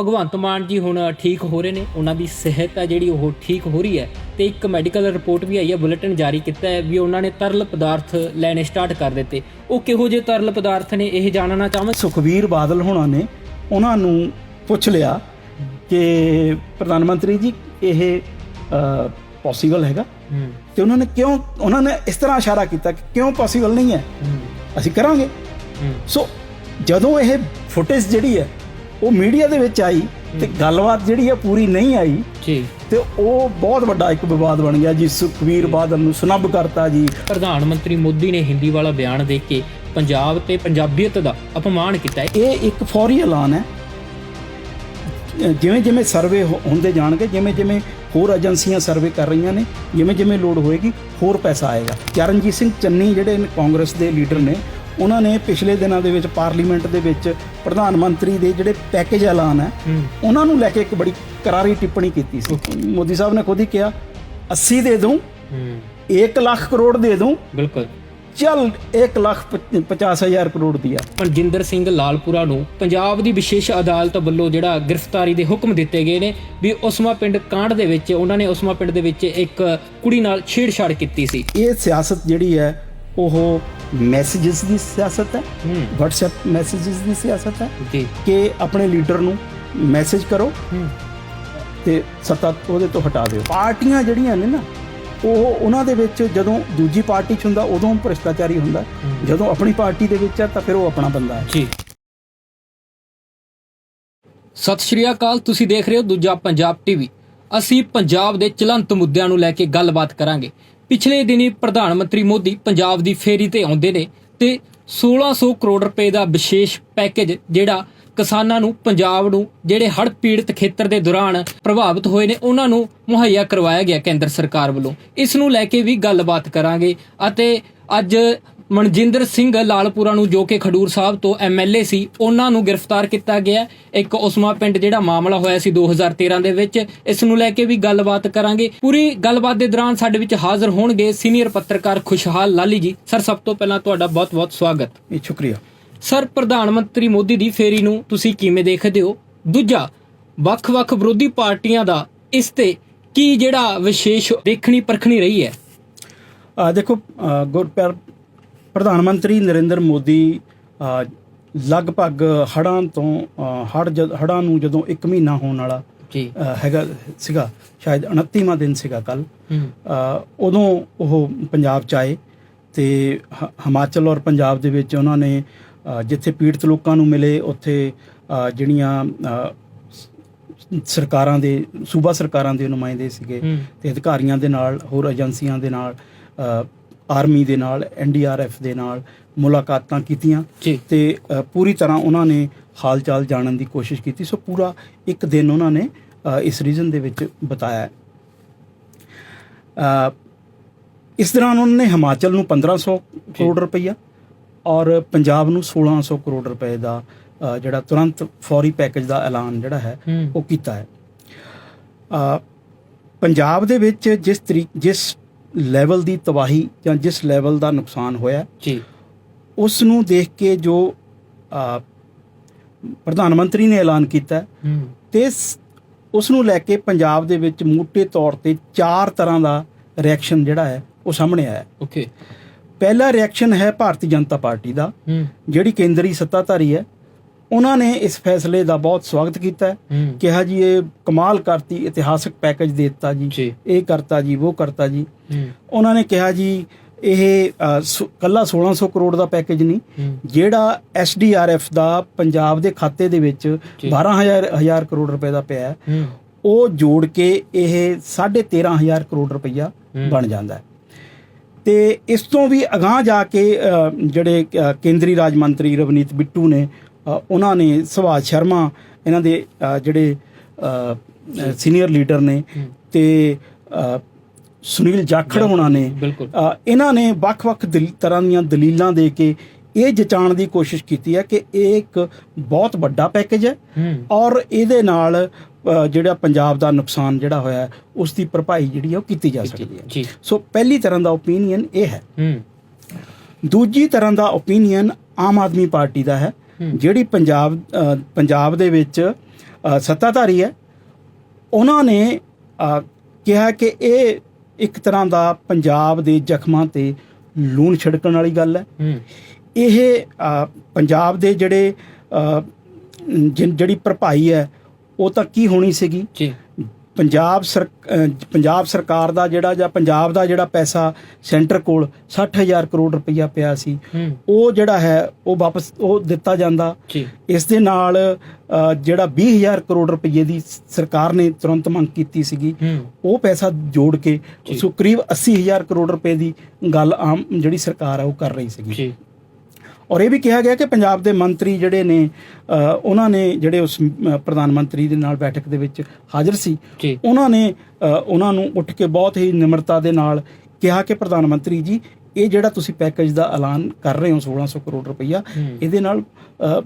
ਭਗਵੰਤ ਮਾਨ ਜੀ ਹੁਣ ਠੀਕ ਹੋ ਰਹੇ ਨੇ ਉਹਨਾਂ ਦੀ ਸਿਹਤ ਹੈ ਜਿਹੜੀ ਉਹ ਠੀਕ ਹੋ ਰਹੀ ਹੈ ਤੇ ਇੱਕ ਮੈਡੀਕਲ ਰਿਪੋਰਟ ਵੀ ਆਈ ਹੈ ਬੁਲੇਟਿਨ ਜਾਰੀ ਕੀਤਾ ਹੈ ਵੀ ਉਹਨਾਂ ਨੇ ਤਰਲ ਪਦਾਰਥ ਲੈਣੇ ਸਟਾਰਟ ਕਰ ਦਿੱਤੇ। ਉਹ ਕਿਹੋ ਜਿਹੇ ਤਰਲ ਪਦਾਰਥ ਨੇ ਇਹ ਜਾਣਨਾ ਚਾਹਾਂ ਸੁਖਵੀਰ ਬਾਦਲ ਹੋਣਾ ਨੇ ਉਹਨਾਂ ਨੂੰ ਪੁੱਛ ਲਿਆ ਕਿ ਪ੍ਰਧਾਨ ਮੰਤਰੀ ਜੀ ਇਹ ਪੋਸੀਬਲ ਹੈਗਾ? ਤੇ ਉਹਨਾਂ ਨੇ ਕਿਉਂ ਉਹਨਾਂ ਨੇ ਇਸ ਤਰ੍ਹਾਂ ਇਸ਼ਾਰਾ ਕੀਤਾ ਕਿ ਕਿਉਂ ਪੋਸੀਬਲ ਨਹੀਂ ਹੈ? ਅਸੀਂ ਕਰਾਂਗੇ। ਸੋ ਜਦੋਂ ਇਹ ਫੁਟੇਜ ਜਿਹੜੀ ਹੈ ਉਹ ਮੀਡੀਆ ਦੇ ਵਿੱਚ ਆਈ ਤੇ ਗੱਲਬਾਤ ਜਿਹੜੀ ਹੈ ਪੂਰੀ ਨਹੀਂ ਆਈ। ਜੀ। ਤੇ ਉਹ ਬਹੁਤ ਵੱਡਾ ਇੱਕ ਵਿਵਾਦ ਬਣ ਗਿਆ ਜੀ ਸੁਖਵੀਰ ਬਾਦਲ ਨੂੰ ਸੁਨੱਬ ਕਰਤਾ ਜੀ। ਪ੍ਰਧਾਨ ਮੰਤਰੀ ਮੋਦੀ ਨੇ ਹਿੰਦੀ ਵਾਲਾ ਬਿਆਨ ਦੇ ਕੇ ਪੰਜਾਬ ਤੇ ਪੰਜਾਬੀਅਤ ਦਾ ਅਪਮਾਨ ਕੀਤਾ। ਹੈ ਇਹ ਇੱਕ ਫੌਰੀ ਐਲਾਨ ਹੈ। ਜਿਵੇਂ ਜਿਵੇਂ ਸਰਵੇ ਹੁੰਦੇ ਜਾਣਗੇ ਜਿਵੇਂ ਜਿਵੇਂ ਹੋਰ ਏਜੰਸੀਆਂ ਸਰਵੇ ਕਰ ਰਹੀਆਂ ਨੇ ਜਿਵੇਂ ਜਿਵੇਂ ਲੋਡ ਹੋਏਗੀ ਹੋਰ ਪੈਸਾ ਆਏਗਾ। ਚਰਨਜੀਤ ਸਿੰਘ ਚੰਨੀ ਜਿਹੜੇ ਕਾਂਗਰਸ ਦੇ ਲੀਡਰ ਨੇ ਉਹਨਾਂ ਨੇ ਪਿਛਲੇ ਦਿਨਾਂ ਦੇ ਵਿੱਚ ਪਾਰਲੀਮੈਂਟ ਦੇ ਵਿੱਚ ਪ੍ਰਧਾਨ ਮੰਤਰੀ ਦੇ ਜਿਹੜੇ ਪੈਕੇਜ ਐਲਾਨ ਹੈ ਉਹਨਾਂ ਨੂੰ ਲੈ ਕੇ ਇੱਕ ਬੜੀ ਕਰਾਰੀ ਟਿੱਪਣੀ ਕੀਤੀ ਸੀ। ਮੋਦੀ ਸਾਹਿਬ ਨੇ ਖੁਦ ਹੀ ਕਿਹਾ 80 ਦੇ ਦੂੰ ਹੂੰ। 1 ਲੱਖ ਕਰੋੜ ਦੇ ਦੂੰ। ਬਿਲਕੁਲ। ਚੱਲ 1 ਲੱਖ 50 ਹਜ਼ਾਰ ਕਰੋੜ ਦਿਆ ਮਨਜਿੰਦਰ ਸਿੰਘ ਲਾਲਪੁਰਾ ਨੂੰ ਪੰਜਾਬ ਦੀ ਵਿਸ਼ੇਸ਼ ਅਦਾਲਤ ਵੱਲੋਂ ਜਿਹੜਾ ਗ੍ਰਿਫਤਾਰੀ ਦੇ ਹੁਕਮ ਦਿੱਤੇ ਗਏ ਨੇ ਵੀ ਉਸਮਾ ਪਿੰਡ ਕਾਂਡ ਦੇ ਵਿੱਚ ਉਹਨਾਂ ਨੇ ਉਸਮਾ ਪਿੰਡ ਦੇ ਵਿੱਚ ਇੱਕ ਕੁੜੀ ਨਾਲ ਛੇੜਛਾੜ ਕੀਤੀ ਸੀ। ਇਹ ਸਿਆਸਤ ਜਿਹੜੀ ਹੈ ਉਹ ਮੈਸੇजेस ਦੀ ਸਿਆਸਤ ਹੈ WhatsApp ਮੈਸੇजेस ਦੀ ਸਿਆਸਤ ਹੈ ਜੀ। ਕਿ ਆਪਣੇ ਲੀਡਰ ਨੂੰ ਮੈਸੇਜ ਕਰੋ ਤੇ ਸੱਤਾ ਉਹਦੇ ਤੋਂ ਹਟਾ ਦਿਓ। ਪਾਰਟੀਆਂ ਜਿਹੜੀਆਂ ਨੇ ਨਾ ਉਹ ਉਹਨਾਂ ਦੇ ਵਿੱਚ ਜਦੋਂ ਦੂਜੀ ਪਾਰਟੀ 'ਚ ਹੁੰਦਾ ਉਦੋਂ ਭ੍ਰਿਸ਼ਟਾਚਾਰੀ ਹੁੰਦਾ। ਜਦੋਂ ਆਪਣੀ ਪਾਰਟੀ ਦੇ ਵਿੱਚ ਆ ਤਾਂ ਫਿਰ ਉਹ ਆਪਣਾ ਬੰਦਾ ਹੈ। ਜੀ। ਸਤਿ ਸ਼੍ਰੀ ਅਕਾਲ ਤੁਸੀਂ ਦੇਖ ਰਹੇ ਹੋ ਦੂਜਾ ਪੰਜਾਬ ਟੀਵੀ। ਅਸੀਂ ਪੰਜਾਬ ਦੇ ਚਲੰਤ ਮੁੱਦਿਆਂ ਨੂੰ ਲੈ ਕੇ ਗੱਲਬਾਤ ਕਰਾਂਗੇ। ਪਿਛਲੇ ਦਿਨੀ ਪ੍ਰਧਾਨ ਮੰਤਰੀ ਮੋਦੀ ਪੰਜਾਬ ਦੀ ਫੇਰੀ ਤੇ ਆਉਂਦੇ ਨੇ ਤੇ 1600 ਕਰੋੜ ਰੁਪਏ ਦਾ ਵਿਸ਼ੇਸ਼ ਪੈਕੇਜ ਜਿਹੜਾ ਕਿਸਾਨਾਂ ਨੂੰ, ਪੰਜਾਬ ਨੂੰ, ਜਿਹੜੇ ਹੜ੍ਹ ਪੀੜਤ ਖੇਤਰ ਦੇ ਦੌਰਾਨ ਪ੍ਰਭਾਵਿਤ ਹੋਏ ਨੇ, ਉਹਨਾਂ ਨੂੰ ਮੁਹੱਈਆ ਕਰਵਾਇਆ ਗਿਆ ਕੇਂਦਰ ਸਰਕਾਰ ਵੱਲੋਂ। ਇਸ ਨੂੰ ਲੈ ਕੇ ਵੀ ਗੱਲਬਾਤ ਕਰਾਂਗੇ ਅਤੇ ਅੱਜ ਮਨਜਿੰਦਰ ਸਿੰਘ ਲਾਲਪੁਰਾ ਨੂੰ ਜੋ ਕਿ ਖਡੂਰ ਸਾਹਿਬ ਤੋਂ ਐਮਐਲਏ ਸੀ ਉਹਨਾਂ ਨੂੰ ਗ੍ਰਿਫਤਾਰ ਕੀਤਾ ਗਿਆ। ਇੱਕ ਉਸਮਾ ਪਿੰਡ ਜਿਹੜਾ ਮਾਮਲਾ ਹੋਇਆ ਸੀ 2013 ਦੇ ਵਿੱਚ ਇਸ ਨੂੰ ਲੈ ਕੇ ਵੀ ਗੱਲਬਾਤ ਕਰਾਂਗੇ। ਪੂਰੀ ਗੱਲਬਾਤ ਦੇ ਦੌਰਾਨ ਸਾਡੇ ਵਿੱਚ ਹਾਜ਼ਰ ਹੋਣਗੇ ਸੀਨੀਅਰ ਪੱਤਰਕਾਰ ਖੁਸ਼ਹਾਲ ਲਾਲੀ ਜੀ। ਸਰ ਸਭ ਤੋਂ ਪਹਿਲਾਂ ਤੁਹਾਡਾ ਬਹੁਤ-ਬਹੁਤ ਸਵਾਗਤ। ਇਹ ਸ਼ੁਕਰੀਆ। ਸਰ ਪ੍ਰਧਾਨ ਮੰਤਰੀ ਮੋਦੀ ਦੀ ਫੇਰੀ ਨੂੰ ਤੁਸੀਂ ਕਿਵੇਂ ਦੇਖਦੇ ਹੋ? ਦੂਜਾ ਵੱਖ-ਵੱਖ ਵਿਰੋਧੀ ਪਾਰਟੀਆਂ ਦਾ ਇਸ ਤੇ ਕੀ ਜਿਹੜਾ ਵਿਸ਼ੇਸ਼ ਦੇਖਣੀ ਪਰਖਣੀ ਰਹੀ ਹੈ? ਆ ਦੇਖੋ ਅ, ਗੁਰਪਿਆਰ ਪ੍ਰਧਾਨ ਮੰਤਰੀ ਨਰਿੰਦਰ ਮੋਦੀ ਲਗਭਗ ਹੜਾਂ ਤੋਂ ਹੜ ਹੜਾਂ ਨੂੰ ਜਦੋਂ 1 ਮਹੀਨਾ ਹੋਣ ਵਾਲਾ ਜੀ। ਹੈਗਾ ਸੀਗਾ ਸ਼ਾਇਦ 29ਵਾਂ ਦਿਨ ਸੀਗਾ ਕੱਲ ਉਦੋਂ ਉਹ ਪੰਜਾਬ ਚ ਆਏ ਤੇ ਹਿਮਾਚਲ ਔਰ ਪੰਜਾਬ ਦੇ ਵਿੱਚ ਉਹਨਾਂ ਨੇ ਜਿੱਥੇ ਪੀੜਤ ਲੋਕਾਂ ਨੂੰ ਮਿਲੇ ਉੱਥੇ ਜਿਹੜੀਆਂ ਸਰਕਾਰਾਂ ਦੇ ਸੂਬਾ ਸਰਕਾਰਾਂ ਦੇ ਨੁਮਾਇੰਦੇ ਸੀਗੇ ਤੇ ਅਧਿਕਾਰੀਆਂ ਦੇ ਨਾਲ ਹੋਰ ਏਜੰਸੀਆਂ ਦੇ ਨਾਲ ਆਰਮੀ ਦੇ ਨਾਲ ਐਨਡੀਆਰਐਫ ਦੇ ਨਾਲ ਮੁਲਾਕਾਤਾਂ ਕੀਤੀਆਂ। ਤੇ ਪੂਰੀ ਤਰ੍ਹਾਂ ਉਹਨਾਂ ਨੇ ਹਾਲ ਚਾਲ ਜਾਣਨ ਦੀ ਕੋਸ਼ਿਸ਼ ਕੀਤੀ। ਸੋ ਪੂਰਾ ਇੱਕ ਦਿਨ ਉਹਨਾਂ ਨੇ ਇਸ ਰੀਜਨ ਦੇ ਵਿੱਚ ਬਤਾਇਆ। ਇਸ ਦੌਰਾਨ ਉਹਨਾਂ ਨੇ ਹਿਮਾਚਲ ਨੂੰ 1500 ਕਰੋੜ ਰੁਪਈਆ ਔਰ ਪੰਜਾਬ ਨੂੰ 1600 ਕਰੋੜ ਰੁਪਏ ਦਾ ਜਿਹੜਾ ਤੁਰੰਤ ਫੌਰੀ ਪੈਕੇਜ ਦਾ ਐਲਾਨ ਜਿਹੜਾ ਹੈ ਉਹ ਕੀਤਾ ਹੈ। ਪੰਜਾਬ ਦੇ ਵਿੱਚ ਜਿਸ ਤਰੀਕ ਜਿਸ ਲੈਵਲ ਦੀ ਤਬਾਹੀ ਜਾਂ ਜਿਸ ਲੈਵਲ ਦਾ ਨੁਕਸਾਨ ਹੋਇਆ ਜੀ। ਉਸ ਨੂੰ ਦੇਖ ਕੇ ਜੋ ਪ੍ਰਧਾਨ ਮੰਤਰੀ ਨੇ ਐਲਾਨ ਕੀਤਾ ਤੇ ਉਸ ਨੂੰ ਲੈ ਕੇ ਪੰਜਾਬ ਦੇ ਵਿੱਚ ਮੋٹے ਤੌਰ ਤੇ ਚਾਰ ਤਰ੍ਹਾਂ ਦਾ ਰਿਐਕਸ਼ਨ ਜਿਹੜਾ ਹੈ ਉਹ ਸਾਹਮਣੇ ਆਇਆ। ਓਕੇ ਪਹਿਲਾ ਰਿਐਕਸ਼ਨ ਹੈ ਭਾਰਤੀ ਜਨਤਾ ਪਾਰਟੀ ਦਾ ਜਿਹੜੀ ਕੇਂਦਰੀ ਸੱਤਾਧਾਰੀ ਹੈ ਉਹਨਾਂ ਨੇ ਇਸ ਫੈਸਲੇ ਦਾ ਬਹੁਤ ਸਵਾਗਤ ਕੀਤਾ ਕਿਹਾ ਜੀ ਇਹ ਕਮਾਲ ਕਰਤੀ ਇਤਿਹਾਸਕ ਪੈਕੇਜ ਦੇ ਦਿੱਤਾ ਜੀ। ਇਹ ਕਰਤਾ ਜੀ ਉਹ ਕਰਤਾ ਜੀ। ਉਹਨਾਂ ਨੇ ਕਿਹਾ ਜੀ ਇਹ ਕੱਲਾ 1600 ਕਰੋੜ ਦਾ ਪੈਕੇਜ ਨਹੀਂ। ਜਿਹੜਾ ਐਸਡੀਆਰਐਫ ਦਾ ਪੰਜਾਬ ਦੇ ਖਾਤੇ ਦੇ ਵਿੱਚ ਜੀ। 12000 ਹਜ਼ਾਰ ਕਰੋੜ ਰੁਪਏ ਦਾ ਪਿਆ ਉਹ ਜੋੜ ਕੇ ਇਹ 13500 ਕਰੋੜ ਰੁਪਈਆ। ਬਣ ਜਾਂਦਾ ਹੈ। ਤੇ ਇਸ ਤੋਂ ਵੀ ਅਗਾਹ ਜਾ ਕੇ ਜਿਹੜੇ ਕੇਂਦਰੀ ਰਾਜ ਮੰਤਰੀ ਰਵਨੀਤ ਬਿੱਟੂ ਨੇ ਉਹਨਾਂ ਨੇ ਸੁਭਾਸ਼ ਸ਼ਰਮਾ ਇਹਨਾਂ ਦੇ ਜਿਹੜੇ ਸੀਨੀਅਰ ਲੀਡਰ ਨੇ। ਤੇ ਸੁਨੀਲ ਜਾਖੜ ਹੋਣਾ ਨੇ। ਇਹਨਾਂ ਨੇ ਵੱਖ-ਵੱਖ ਤਰ੍ਹਾਂ ਦੀਆਂ ਦਲੀਲਾਂ ਦੇ ਕੇ ਇਹ ਜਚਾਉਣ ਦੀ ਕੋਸ਼ਿਸ਼ ਕੀਤੀ ਹੈ ਕਿ ਇਹ ਇੱਕ ਬਹੁਤ ਵੱਡਾ ਪੈਕੇਜ ਹੈ ਔਰ ਇਹਦੇ ਨਾਲ ਜਿਹੜਾ ਪੰਜਾਬ ਦਾ ਨੁਕਸਾਨ ਜਿਹੜਾ ਹੋਇਆ ਉਸ ਦੀ ਭਰਪਾਈ ਜਿਹੜੀ ਹੈ ਉਹ ਕੀਤੀ ਜਾ ਸਕਦੀ ਹੈ। ਸੋ ਪਹਿਲੀ ਤਰ੍ਹਾਂ ਦਾ ਓਪੀਨੀਅਨ ਇਹ ਹੈ। ਦੂਜੀ ਤਰ੍ਹਾਂ ਦਾ ਓਪੀਨੀਅਨ ਆਮ ਆਦਮੀ ਪਾਰਟੀ ਦਾ ਹੂੰ। ਜਿਹੜੀ ਪੰਜਾਬ ਪੰਜਾਬ ਦੇ ਵਿੱਚ ਸੱਤਾਧਾਰੀ ਹੈ ਉਹਨਾਂ ਨੇ ਕਿਹਾ ਕਿ ਇਹ ਇੱਕ ਤਰ੍ਹਾਂ ਦਾ ਪੰਜਾਬ ਦੇ ਜ਼ਖਮਾਂ ਤੇ ਲੂਣ ਛਿੜਕਣ ਵਾਲੀ ਗੱਲ ਹੈ। ਇਹ ਪੰਜਾਬ ਦੇ ਜਿਹੜੇ ਜਿਹੜੀ ਭਰਪਾਈ ਹੈ ਉਹ ਤਾਂ ਕੀ ਹੋਣੀ ਸੀਗੀ? ਜੀ। ਪੰਜਾਬ ਸਰ ਪੰਜਾਬ ਸਰਕਾਰ ਦਾ ਜਿਹੜਾ ਜਾਂ ਪੰਜਾਬ ਦਾ ਜਿਹੜਾ ਪੈਸਾ ਸੈਂਟਰ ਕੋਲ 60000 ਕਰੋੜ ਰੁਪਈਆ ਪਿਆ ਸੀ ਉਹ ਜਿਹੜਾ ਹੈ ਉਹ ਵਾਪਸ ਉਹ ਦਿੱਤਾ ਜਾਂਦਾ। ਇਸ ਦੇ ਨਾਲ ਜਿਹੜਾ 20000 ਕਰੋੜ ਰੁਪਏ ਦੀ ਸਰਕਾਰ ਨੇ ਤੁਰੰਤ ਮੰਗ ਕੀਤੀ ਸੀਗੀ ਉਹ ਪੈਸਾ ਜੋੜ ਕੇ। ਸੋ ਕਰੀਬ 80000 ਕਰੋੜ ਰੁਪਏ ਦੀ ਗੱਲ ਆਮ ਜਿਹੜੀ ਸਰਕਾਰ ਹੈ ਉਹ ਕਰ ਰਹੀ ਸੀਗੀ। ਔਰ ਇਹ ਵੀ ਕਿਹਾ ਗਿਆ ਕਿ ਪੰਜਾਬ ਦੇ ਮੰਤਰੀ ਜਿਹੜੇ ਨੇ ਉਹਨਾਂ ਨੇ ਜਿਹੜੇ ਉਸ ਪ੍ਰਧਾਨ ਮੰਤਰੀ ਦੇ ਨਾਲ ਬੈਠਕ ਦੇ ਵਿੱਚ ਹਾਜ਼ਰ ਸੀ ਉਹਨਾਂ ਨੇ ਉਹਨਾਂ ਨੂੰ ਉੱਠ ਕੇ ਬਹੁਤ ਹੀ ਨਿਮਰਤਾ ਦੇ ਨਾਲ ਕਿਹਾ ਕਿ ਪ੍ਰਧਾਨ ਮੰਤਰੀ ਜੀ ਇਹ ਜਿਹੜਾ ਤੁਸੀਂ ਪੈਕੇਜ ਦਾ ਐਲਾਨ ਕਰ ਰਹੇ ਹੋ 1600 ਕਰੋੜ ਰੁਪਈਆ। ਇਹਦੇ ਨਾਲ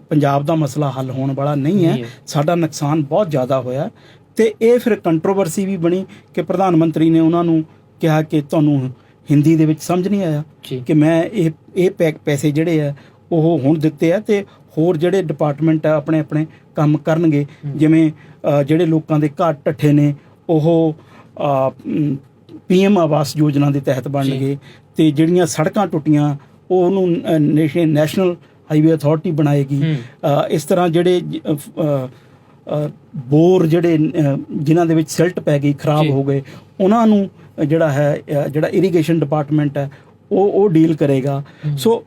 ਪੰਜਾਬ ਦਾ ਮਸਲਾ ਹੱਲ ਹੋਣ ਵਾਲਾ ਨਹੀਂ ਹੈ। ਸਾਡਾ ਨੁਕਸਾਨ ਬਹੁਤ ਜ਼ਿਆਦਾ ਹੋਇਆ ਤੇ ਇਹ ਫਿਰ ਕੰਟਰੋਵਰਸੀ ਵੀ ਬਣੀ ਕਿ ਪ੍ਰਧਾਨ ਮੰਤਰੀ ਨੇ ਉਹਨਾਂ ਨੂੰ ਕਿਹਾ ਕਿ ਤੁਹਾਨੂੰ ਹਿੰਦੀ ਦੇ ਵਿੱਚ ਸਮਝ ਨਹੀਂ ਆਇਆ ਕਿ ਮੈਂ ਇਹ ਇਹ ਪੈਸੇ ਜਿਹੜੇ ਆ ਉਹ ਹੁਣ ਦਿੱਤੇ ਆ ਤੇ ਹੋਰ ਜਿਹੜੇ ਡਿਪਾਰਟਮੈਂਟ ਆ ਆਪਣੇ ਆਪਣੇ ਕੰਮ ਕਰਨਗੇ ਜਿਵੇਂ ਜਿਹੜੇ ਲੋਕਾਂ ਦੇ ਘਰ ਟੱਠੇ ਨੇ ਉਹ ਪੀਐਮ ਆਵਾਸ ਯੋਜਨਾ ਦੇ ਤਹਿਤ ਬਣਨਗੇ ਤੇ ਜਿਹੜੀਆਂ ਸੜਕਾਂ ਟੁੱਟੀਆਂ ਉਹ ਉਹਨੂੰ ਨੈਸ਼ਨਲ ਹਾਈਵੇ ਅਥਾਰਟੀ ਬਣਾਏਗੀ। ਇਸ ਤਰ੍ਹਾਂ ਜਿਹੜੇ ਬੋਰ ਜਿਹੜੇ ਜਿਨ੍ਹਾਂ ਦੇ ਵਿੱਚ ਸਿਲਟ ਪੈ ਗਈ ਖਰਾਬ। ਹੋ ਗਏ ਉਹਨਾਂ ਨੂੰ ਜਿਹੜਾ ਹੈ ਜਿਹੜਾ ਇਰੀਗੇਸ਼ਨ ਡਿਪਾਰਟਮੈਂਟ ਹੈ ਉਹ ਉਹ ਡੀਲ ਕਰੇਗਾ। ਸੋ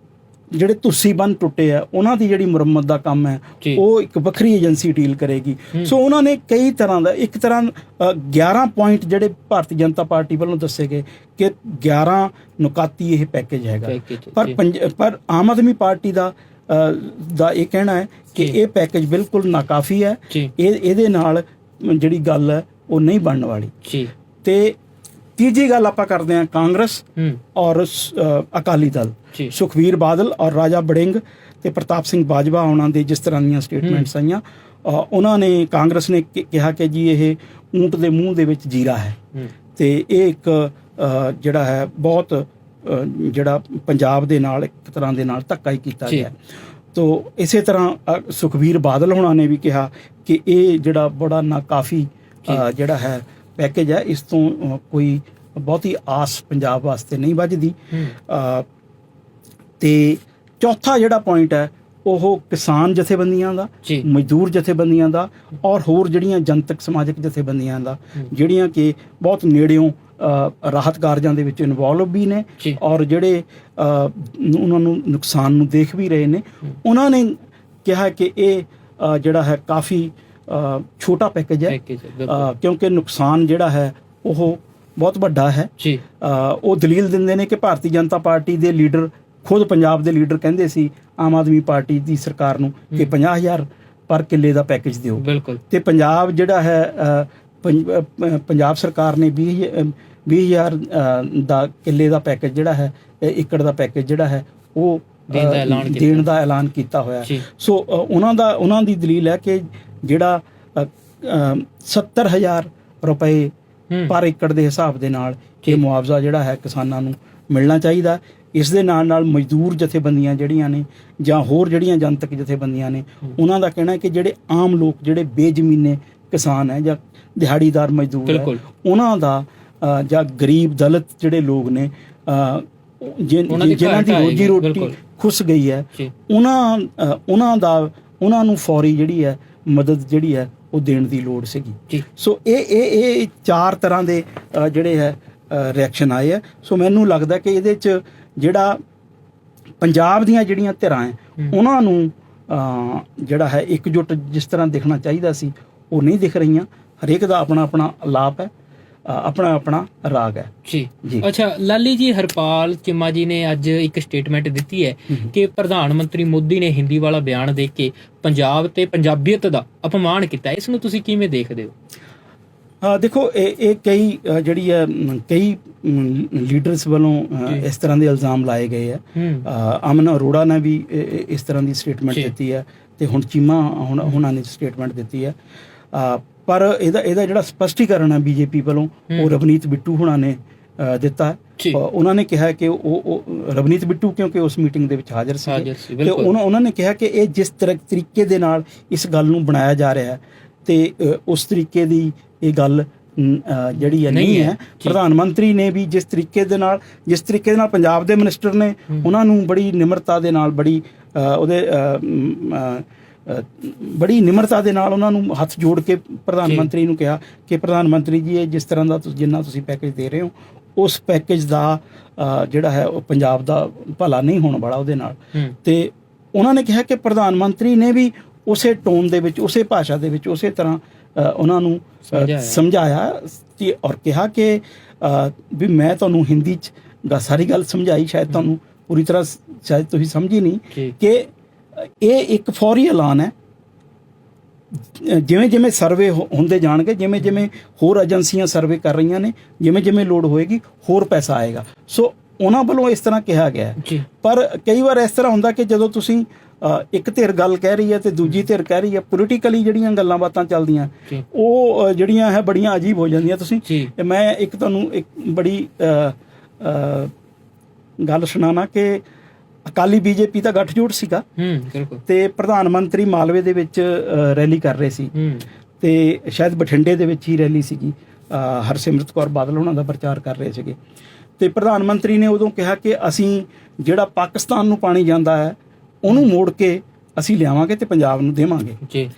ਜਿਹੜੇ ਤੁਸੀਂ ਬੰਨ ਟੁੱਟੇ ਆ ਉਹਨਾਂ ਦੀ ਜਿਹੜੀ ਮੁਰੰਮਤ ਦਾ ਕੰਮ ਹੈ। ਉਹ ਇੱਕ ਵੱਖਰੀ ਏਜੰਸੀ ਡੀਲ ਕਰੇਗੀ। ਸੋ ਉਹਨਾਂ ਨੇ ਕਈ ਤਰ੍ਹਾਂ ਦਾ ਇੱਕ ਤਰ੍ਹਾਂ ਅ, 11 ਪੁਆਇੰਟ ਜਿਹੜੇ ਭਾਰਤੀ ਜਨਤਾ ਪਾਰਟੀ ਵੱਲੋਂ ਦੱਸੇ ਗਏ ਕਿ 11 ਨੁਕਾਤੀ ਇਹ ਪੈਕੇਜ ਹੈਗਾ। ਪਰ ਪਰ ਆਮ ਆਦਮੀ ਪਾਰਟੀ ਦਾ ਦਾ ਇਹ ਕਹਿਣਾ ਹੈ ਕਿ। ਇਹ ਪੈਕੇਜ ਬਿਲਕੁਲ ਨਾਕਾਫੀ ਹੈ। ਇਹ ਇਹਦੇ ਨਾਲ ਜਿਹੜੀ ਗੱਲ ਹੈ ਉਹ ਨਹੀਂ ਬਣਨ ਵਾਲੀ। ਜੀ। ਤੇ ਤੀਜੀ ਗੱਲ ਆਪਾਂ ਕਰਦੇ ਹਾਂ ਕਾਂਗਰਸ ਔਰ ਅਕਾਲੀ ਦਲ। ਸੁਖਵੀਰ ਬਾਦਲ ਔਰ ਰਾਜਾ ਬੜਿੰਗ ਤੇ ਪ੍ਰਤਾਪ ਸਿੰਘ ਬਾਜਵਾ ਉਹਨਾਂ ਦੇ ਜਿਸ ਤਰ੍ਹਾਂ ਦੀਆਂ ਸਟੇਟਮੈਂਟਸ ਆਈਆਂ ਉਹਨਾਂ ਨੇ ਕਾਂਗਰਸ ਨੇ ਕਿਹਾ ਕਿ ਜੀ ਇਹ ਊਂਟ ਦੇ ਮੂੰਹ ਦੇ ਵਿੱਚ ਜੀਰਾ ਹੈ। ਤੇ ਇਹ ਇੱਕ ਜਿਹੜਾ ਹੈ ਬਹੁਤ ਜਿਹੜਾ ਪੰਜਾਬ ਦੇ ਨਾਲ ਇੱਕ ਤਰ੍ਹਾਂ ਦੇ ਨਾਲ ਧੱਕਾ ਹੀ ਕੀਤਾ। ਗਿਆ। ਤੋ ਇਸੇ ਤਰ੍ਹਾਂ ਅ, ਸੁਖਬੀਰ ਬਾਦਲ ਹੋਣਾ ਨੇ ਵੀ ਕਿਹਾ ਕਿ ਇਹ ਜਿਹੜਾ ਬੜਾ ਨਾਕਾਫੀ ਅ, ਜਿਹੜਾ ਹੈ ਪੈਕੇਜ ਹੈ ਇਸ ਤੋਂ ਕੋਈ ਬਹੁਤੀ ਆਸ ਪੰਜਾਬ ਵਾਸਤੇ ਨਹੀਂ ਵੱਜਦੀ। ਤੇ ਚੌਥਾ ਜਿਹੜਾ ਪੁਆਇੰਟ ਹੈ ਉਹ ਕਿਸਾਨ ਜਥੇਬੰਦੀਆਂ ਦਾ ਮਜ਼ਦੂਰ ਜਥੇਬੰਦੀਆਂ ਦਾ ਔਰ ਹੋਰ ਜਿਹੜੀਆਂ ਜਨਤਕ ਸਮਾਜਿਕ ਜਥੇਬੰਦੀਆਂ ਦਾ ਜਿਹੜੀਆਂ ਕਿ ਬਹੁਤ ਨੇੜਿਓਂ ਰਾਹਤ ਕਾਰਜਾਂ ਦੇ ਵਿੱਚ ਇਨਵੋਲਵ ਵੀ ਨੇ। ਔਰ ਜਿਹੜੇ ਉਹਨਾਂ ਨੂੰ ਨੁਕਸਾਨ ਨੂੰ ਦੇਖ ਵੀ ਰਹੇ ਨੇ। ਉਹਨਾਂ ਨੇ ਕਿਹਾ ਕਿ ਇਹ ਜਿਹੜਾ ਹੈ ਕਾਫੀ ਛੋਟਾ ਪੈਕੇਜ ਹੈ। ਕਿਉਂਕਿ ਨੁਕਸਾਨ ਜਿਹੜਾ ਹੈ ਉਹ ਬਹੁਤ ਵੱਡਾ ਹੈ। ਜੀ। ਉਹ ਦਲੀਲ ਦਿੰਦੇ ਨੇ ਕਿ ਭਾਰਤੀ ਜਨਤਾ ਪਾਰਟੀ ਦੇ ਲੀਡਰ ਖੁਦ ਪੰਜਾਬ ਦੇ ਲੀਡਰ ਕਹਿੰਦੇ ਸੀ ਆਮ ਆਦਮੀ ਪਾਰਟੀ ਦੀ ਸਰਕਾਰ ਨੂੰ ਕਿ 50000 ਪਰ ਕਿੱਲੇ ਦਾ ਪੈਕੇਜ ਦਿਓ। ਬਿਲਕੁਲ। ਤੇ ਪੰਜਾਬ ਜਿਹੜਾ ਹੈ ਪੰਜਾਬ ਸਰਕਾਰ ਨੇ 20 ਅ, 20000 ਅ, ਦਾ ਕਿੱਲੇ ਦਾ ਪੈਕੇਜ ਜਿਹੜਾ ਹੈ ਏਕੜ ਦਾ ਪੈਕੇਜ ਜਿਹੜਾ ਹੈ ਉਹ ਦੇਣ ਦਾ ਐਲਾਨ ਕੀਤਾ। ਹੋਇਆ। ਸੋ ਉਹਨਾਂ ਦਾ ਉਹਨਾਂ ਦੀ ਦਲੀਲ ਹੈ ਕਿ ਜਿਹੜਾ ਅ, ਅ, 70000 ਰੁਪਏ ਪਰ ਏਕੜ ਦੇ ਹਿਸਾਬ ਦੇ ਨਾਲ ਇਹ ਮੁਆਵਜ਼ਾ ਜਿਹੜਾ ਹੈ ਕਿਸਾਨਾਂ ਨੂੰ ਮਿਲਣਾ ਚਾਹੀਦਾ ਇਸ ਦੇ ਨਾਲ ਨਾਲ ਮਜ਼ਦੂਰ ਜਥੇਬੰਦੀਆਂ ਜਿਹੜੀਆਂ ਨੇ ਜਾਂ ਹੋਰ ਜਿਹੜੀਆਂ ਜਨਤਕ ਜਥੇਬੰਦੀਆਂ ਨੇ ਉਹਨਾਂ ਦਾ ਕਹਿਣਾ ਹੈ ਕਿ ਜਿਹੜੇ ਆਮ ਲੋਕ ਜਿਹੜੇ ਬੇਜ਼ਮੀਨੇ ਕਿਸਾਨ ਹੈ ਜਾਂ ਦਿਹਾੜੀਦਾਰ ਮਜ਼ਦੂਰ ਹੈ। ਉਹਨਾਂ ਦਾ ਜਾਂ ਗਰੀਬ ਦਲਿਤ ਜਿਹੜੇ ਲੋਕ ਨੇ ਉਹਨਾਂ ਦੀ ਜਿਨ੍ਹਾਂ ਰੋਜੀ ਰੋਟੀ। ਖੁੱਸ ਗਈ ਹੈ ਉਹਨਾਂ ਉਹਨਾਂ ਦਾ ਉਹਨਾਂ ਨੂੰ ਫੌਰੀ ਜਿਹੜੀ ਹੈ ਮਦਦ ਜਿਹੜੀ ਹੈ ਉਹ ਦੇਣ ਦੀ ਲੋੜ ਸੀਗੀ। ਸੋ ਇਹ ਇਹ ਇਹ ਚਾਰ ਤਰ੍ਹਾਂ ਦੇ ਜਿਹੜੇ ਹੈ ਰਿਐਕਸ਼ਨ ਆਏ ਆ ਸੋ ਮੈਨੂੰ ਲੱਗਦਾ ਕਿ ਇਹਦੇ ਚ ਜਿਹੜਾ ਪੰਜਾਬ ਦੀਆਂ ਜਿਹੜੀਆਂ ਧਿਰਾਂ ਹੈ। ਉਹਨਾਂ ਨੂੰ ਜਿਹੜਾ ਹੈ ਇਕਜੁੱਟ ਜਿਸ ਤਰ੍ਹਾਂ ਦਿਖਣਾ ਚਾਹੀਦਾ ਸੀ ਉਹ ਨਹੀਂ ਦਿਖ ਰਹੀਆਂ। ਹਰੇਕ ਦਾ ਆਪਣਾ ਆਪਣਾ ਆਲਾਪ ਹੈ ਆਪਣਾ ਆਪਣਾ ਰਾਗ ਹੈ ਜੀ। ਜੀ। ਅੱਛਾ ਲਾਲੀ ਜੀ ਹਰਪਾਲ ਚਿਮਾ ਜੀ ਨੇ ਅੱਜ ਇੱਕ ਸਟੇਟਮੈਂਟ ਦਿੱਤੀ ਹੈ ਕਿ ਪ੍ਰਧਾਨ ਮੰਤਰੀ ਮੋਦੀ ਨੇ ਹਿੰਦੀ ਵਾਲਾ ਬਿਆਨ ਦੇ ਕੇ ਪੰਜਾਬ ਤੇ ਪੰਜਾਬੀਅਤ ਦਾ ਅਪਮਾਨ ਕੀਤਾ। ਇਸ ਨੂੰ ਤੁਸੀਂ ਕਿਵੇਂ ਦੇਖਦੇ ਹੋ? ਦੇਖੋ ਇਹ ਇਹ ਕਈ ਜਿਹੜੀ ਹੈ ਕਈ ਲੀਡਰਸ ਵੱਲੋਂ। ਇਸ ਤਰ੍ਹਾਂ ਦੇ ਇਲਜ਼ਾਮ ਲਾਏ ਗਏ ਆ। ਅਮਨ ਅਰੋੜਾ ਨੇ ਵੀ ਇਸ ਤਰ੍ਹਾਂ ਦੀ ਸਟੇਟਮੈਂਟ। ਦਿੱਤੀ ਹੈ ਤੇ ਹੁਣ ਚੀਮਾ ਹੁਣ ਉਹਨਾਂ ਨੇ ਸਟੇਟਮੈਂਟ ਦਿੱਤੀ ਹੈ ਪਰ ਇਹਦਾ ਇਹਦਾ ਜਿਹੜਾ ਸਪਸ਼ਟੀਕਰਨ ਹੈ ਬੀਜੇਪੀ ਵੱਲੋਂ ਉਹ ਰਵਨੀਤ ਬਿੱਟੂ ਹੁਣਾਂ ਨੇ ਦਿੱਤਾ। ਉਹਨਾਂ ਨੇ ਕਿਹਾ ਕਿ ਉਹ ਰਵਨੀਤ ਬਿੱਟੂ ਕਿਉਂਕਿ ਉਸ ਮੀਟਿੰਗ ਦੇ ਵਿੱਚ ਹਾਜ਼ਰ ਸੀ ਤੇ। ਉਹਨਾਂ ਉਹਨਾਂ ਨੇ ਕਿਹਾ ਕਿ ਇਹ ਜਿਸ ਤਰੀਕੇ ਦੇ ਨਾਲ ਇਸ ਗੱਲ ਨੂੰ ਬਣਾਇਆ ਜਾ ਰਿਹਾ ਹੈ ਤੇ ਉਸ ਤਰੀਕੇ ਦੀ ਇਹ ਗੱਲ ਜਿਹੜੀ ਹੈ ਨਹੀਂ ਹੈ। ਪ੍ਰਧਾਨ ਮੰਤਰੀ ਨੇ ਵੀ ਜਿਸ ਤਰੀਕੇ ਦੇ ਨਾਲ ਜਿਸ ਤਰੀਕੇ ਦੇ ਨਾਲ ਪੰਜਾਬ ਦੇ ਮਿਨਿਸਟਰ ਨੇ ਉਹਨਾਂ ਨੂੰ ਬੜੀ ਨਿਮਰਤਾ ਦੇ ਨਾਲ ਬੜੀ ਉਹਦੇ ਬੜੀ ਨਿਮਰਤਾ ਦੇ ਨਾਲ ਉਹਨਾਂ ਨੂੰ ਹੱਥ ਜੋੜ ਕੇ ਪ੍ਰਧਾਨ। ਮੰਤਰੀ ਨੂੰ ਕਿਹਾ ਕਿ ਪ੍ਰਧਾਨ ਮੰਤਰੀ ਜੀ ਇਹ ਜਿਸ ਤਰ੍ਹਾਂ ਦਾ ਤੁਸੀਂ ਜਿੰਨਾ ਤੁਸੀਂ ਪੈਕੇਜ ਦੇ ਰਹੇ ਹੋ ਉਸ ਪੈਕੇਜ ਦਾ ਜਿਹੜਾ ਹੈ ਉਹ ਪੰਜਾਬ ਦਾ ਭਲਾ ਨਹੀਂ ਹੋਣ ਵਾਲਾ ਉਹਦੇ ਨਾਲ। ਤੇ ਉਹਨਾਂ ਨੇ ਕਿਹਾ ਕਿ ਪ੍ਰਧਾਨ ਮੰਤਰੀ ਨੇ ਵੀ ਉਸੇ ਟੋਨ ਦੇ ਵਿੱਚ ਉਸੇ ਭਾਸ਼ਾ ਦੇ ਵਿੱਚ ਉਸੇ ਤਰ੍ਹਾਂ ਉਹਨਾਂ ਨੂੰ ਸਮਝਾਇਆ। ਕਿ ਔਰ ਕਿਹਾ ਕਿ ਵੀ ਮੈਂ ਤੁਹਾਨੂੰ ਹਿੰਦੀ ਚ ਸਾਰੀ ਗੱਲ ਸਮਝਾਈ ਸ਼ਾਇਦ ਤੁਹਾਨੂੰ ਪੂਰੀ ਤਰ੍ਹਾਂ ਸ਼ਾਇਦ ਤੁਸੀਂ ਸਮਝੀ ਨਹੀਂ ਕਿ ਇਹ ਇੱਕ ਫੌਰੀ ਐਲਾਨ ਹੈ। ਜਿਵੇਂ ਜਿਵੇਂ ਸਰਵੇ ਹੁੰਦੇ ਜਾਣਗੇ ਜਿਵੇਂ ਜਿਵੇਂ ਹੋਰ ਏਜੰਸੀਆਂ ਸਰਵੇ ਕਰ ਰਹੀਆਂ ਨੇ ਜਿਵੇਂ ਜਿਵੇਂ ਲੋਡ ਹੋਏਗੀ ਹੋਰ ਪੈਸਾ ਆਏਗਾ। ਸੋ ਉਹਨਾਂ ਵੱਲੋਂ ਇਸ ਤਰ੍ਹਾਂ ਕਿਹਾ ਗਿਆ ਪਰ ਕਈ ਵਾਰ ਇਸ ਤਰ੍ਹਾਂ ਹੁੰਦਾ ਕਿ ਜਦੋਂ ਤੁਸੀਂ ਇੱਕ ਧਿਰ ਗੱਲ ਕਹਿ ਰਹੀ ਹੈ ਤੇ ਦੂਜੀ ਧਿਰ ਕਹਿ ਰਹੀ ਹੈ ਪੋਲੀਟੀਕਲੀ ਜਿਹੜੀਆਂ ਗੱਲਾਂ ਬਾਤਾਂ ਚੱਲਦੀਆਂ ਉਹ ਜਿਹੜੀਆਂ ਹੈ ਬੜੀਆਂ ਅਜੀਬ ਹੋ ਜਾਂਦੀਆਂ ਤੁਸੀਂ। ਮੈਂ ਇੱਕ ਤੁਹਾਨੂੰ ਇੱਕ ਬੜੀ ਗੱਲ ਸੁਣਾਣਾ ਕਿ ਅਕਾਲੀ ਬੀਜੇਪੀ ਦਾ ਗੱਠਜੋੜ ਸੀਗਾ ਹੂੰ ਬਿਲਕੁਲ। ਤੇ ਪ੍ਰਧਾਨ ਮੰਤਰੀ ਮਾਲਵੇ ਦੇ ਵਿੱਚ ਰੈਲੀ ਕਰ ਰਹੇ ਸੀ। ਹੂੰ। ਤੇ ਸ਼ਾਇਦ ਬਠਿੰਡੇ ਦੇ ਵਿੱਚ ਹੀ ਰੈਲੀ ਸੀਗੀ। ਹਰਸਿਮਰਤ ਕੌਰ ਬਾਦਲ ਉਹਨਾਂ ਦਾ ਪ੍ਰਚਾਰ ਕਰ ਰਹੇ ਸੀਗੇ। ਤੇ ਪ੍ਰਧਾਨ ਮੰਤਰੀ ਨੇ ਉਦੋਂ ਕਿਹਾ ਕਿ ਅਸੀਂ ਜਿਹੜਾ ਪਾਕਿਸਤਾਨ ਨੂੰ ਪਾਣੀ ਜਾਂਦਾ ਹੈ ਉਹਨੂੰ ਮੋੜ ਕੇ ਅਸੀਂ ਲਿਆਵਾਂਗੇ ਤੇ ਪੰਜਾਬ ਨੂੰ ਦੇਵਾਂਗੇ। ਜੀ।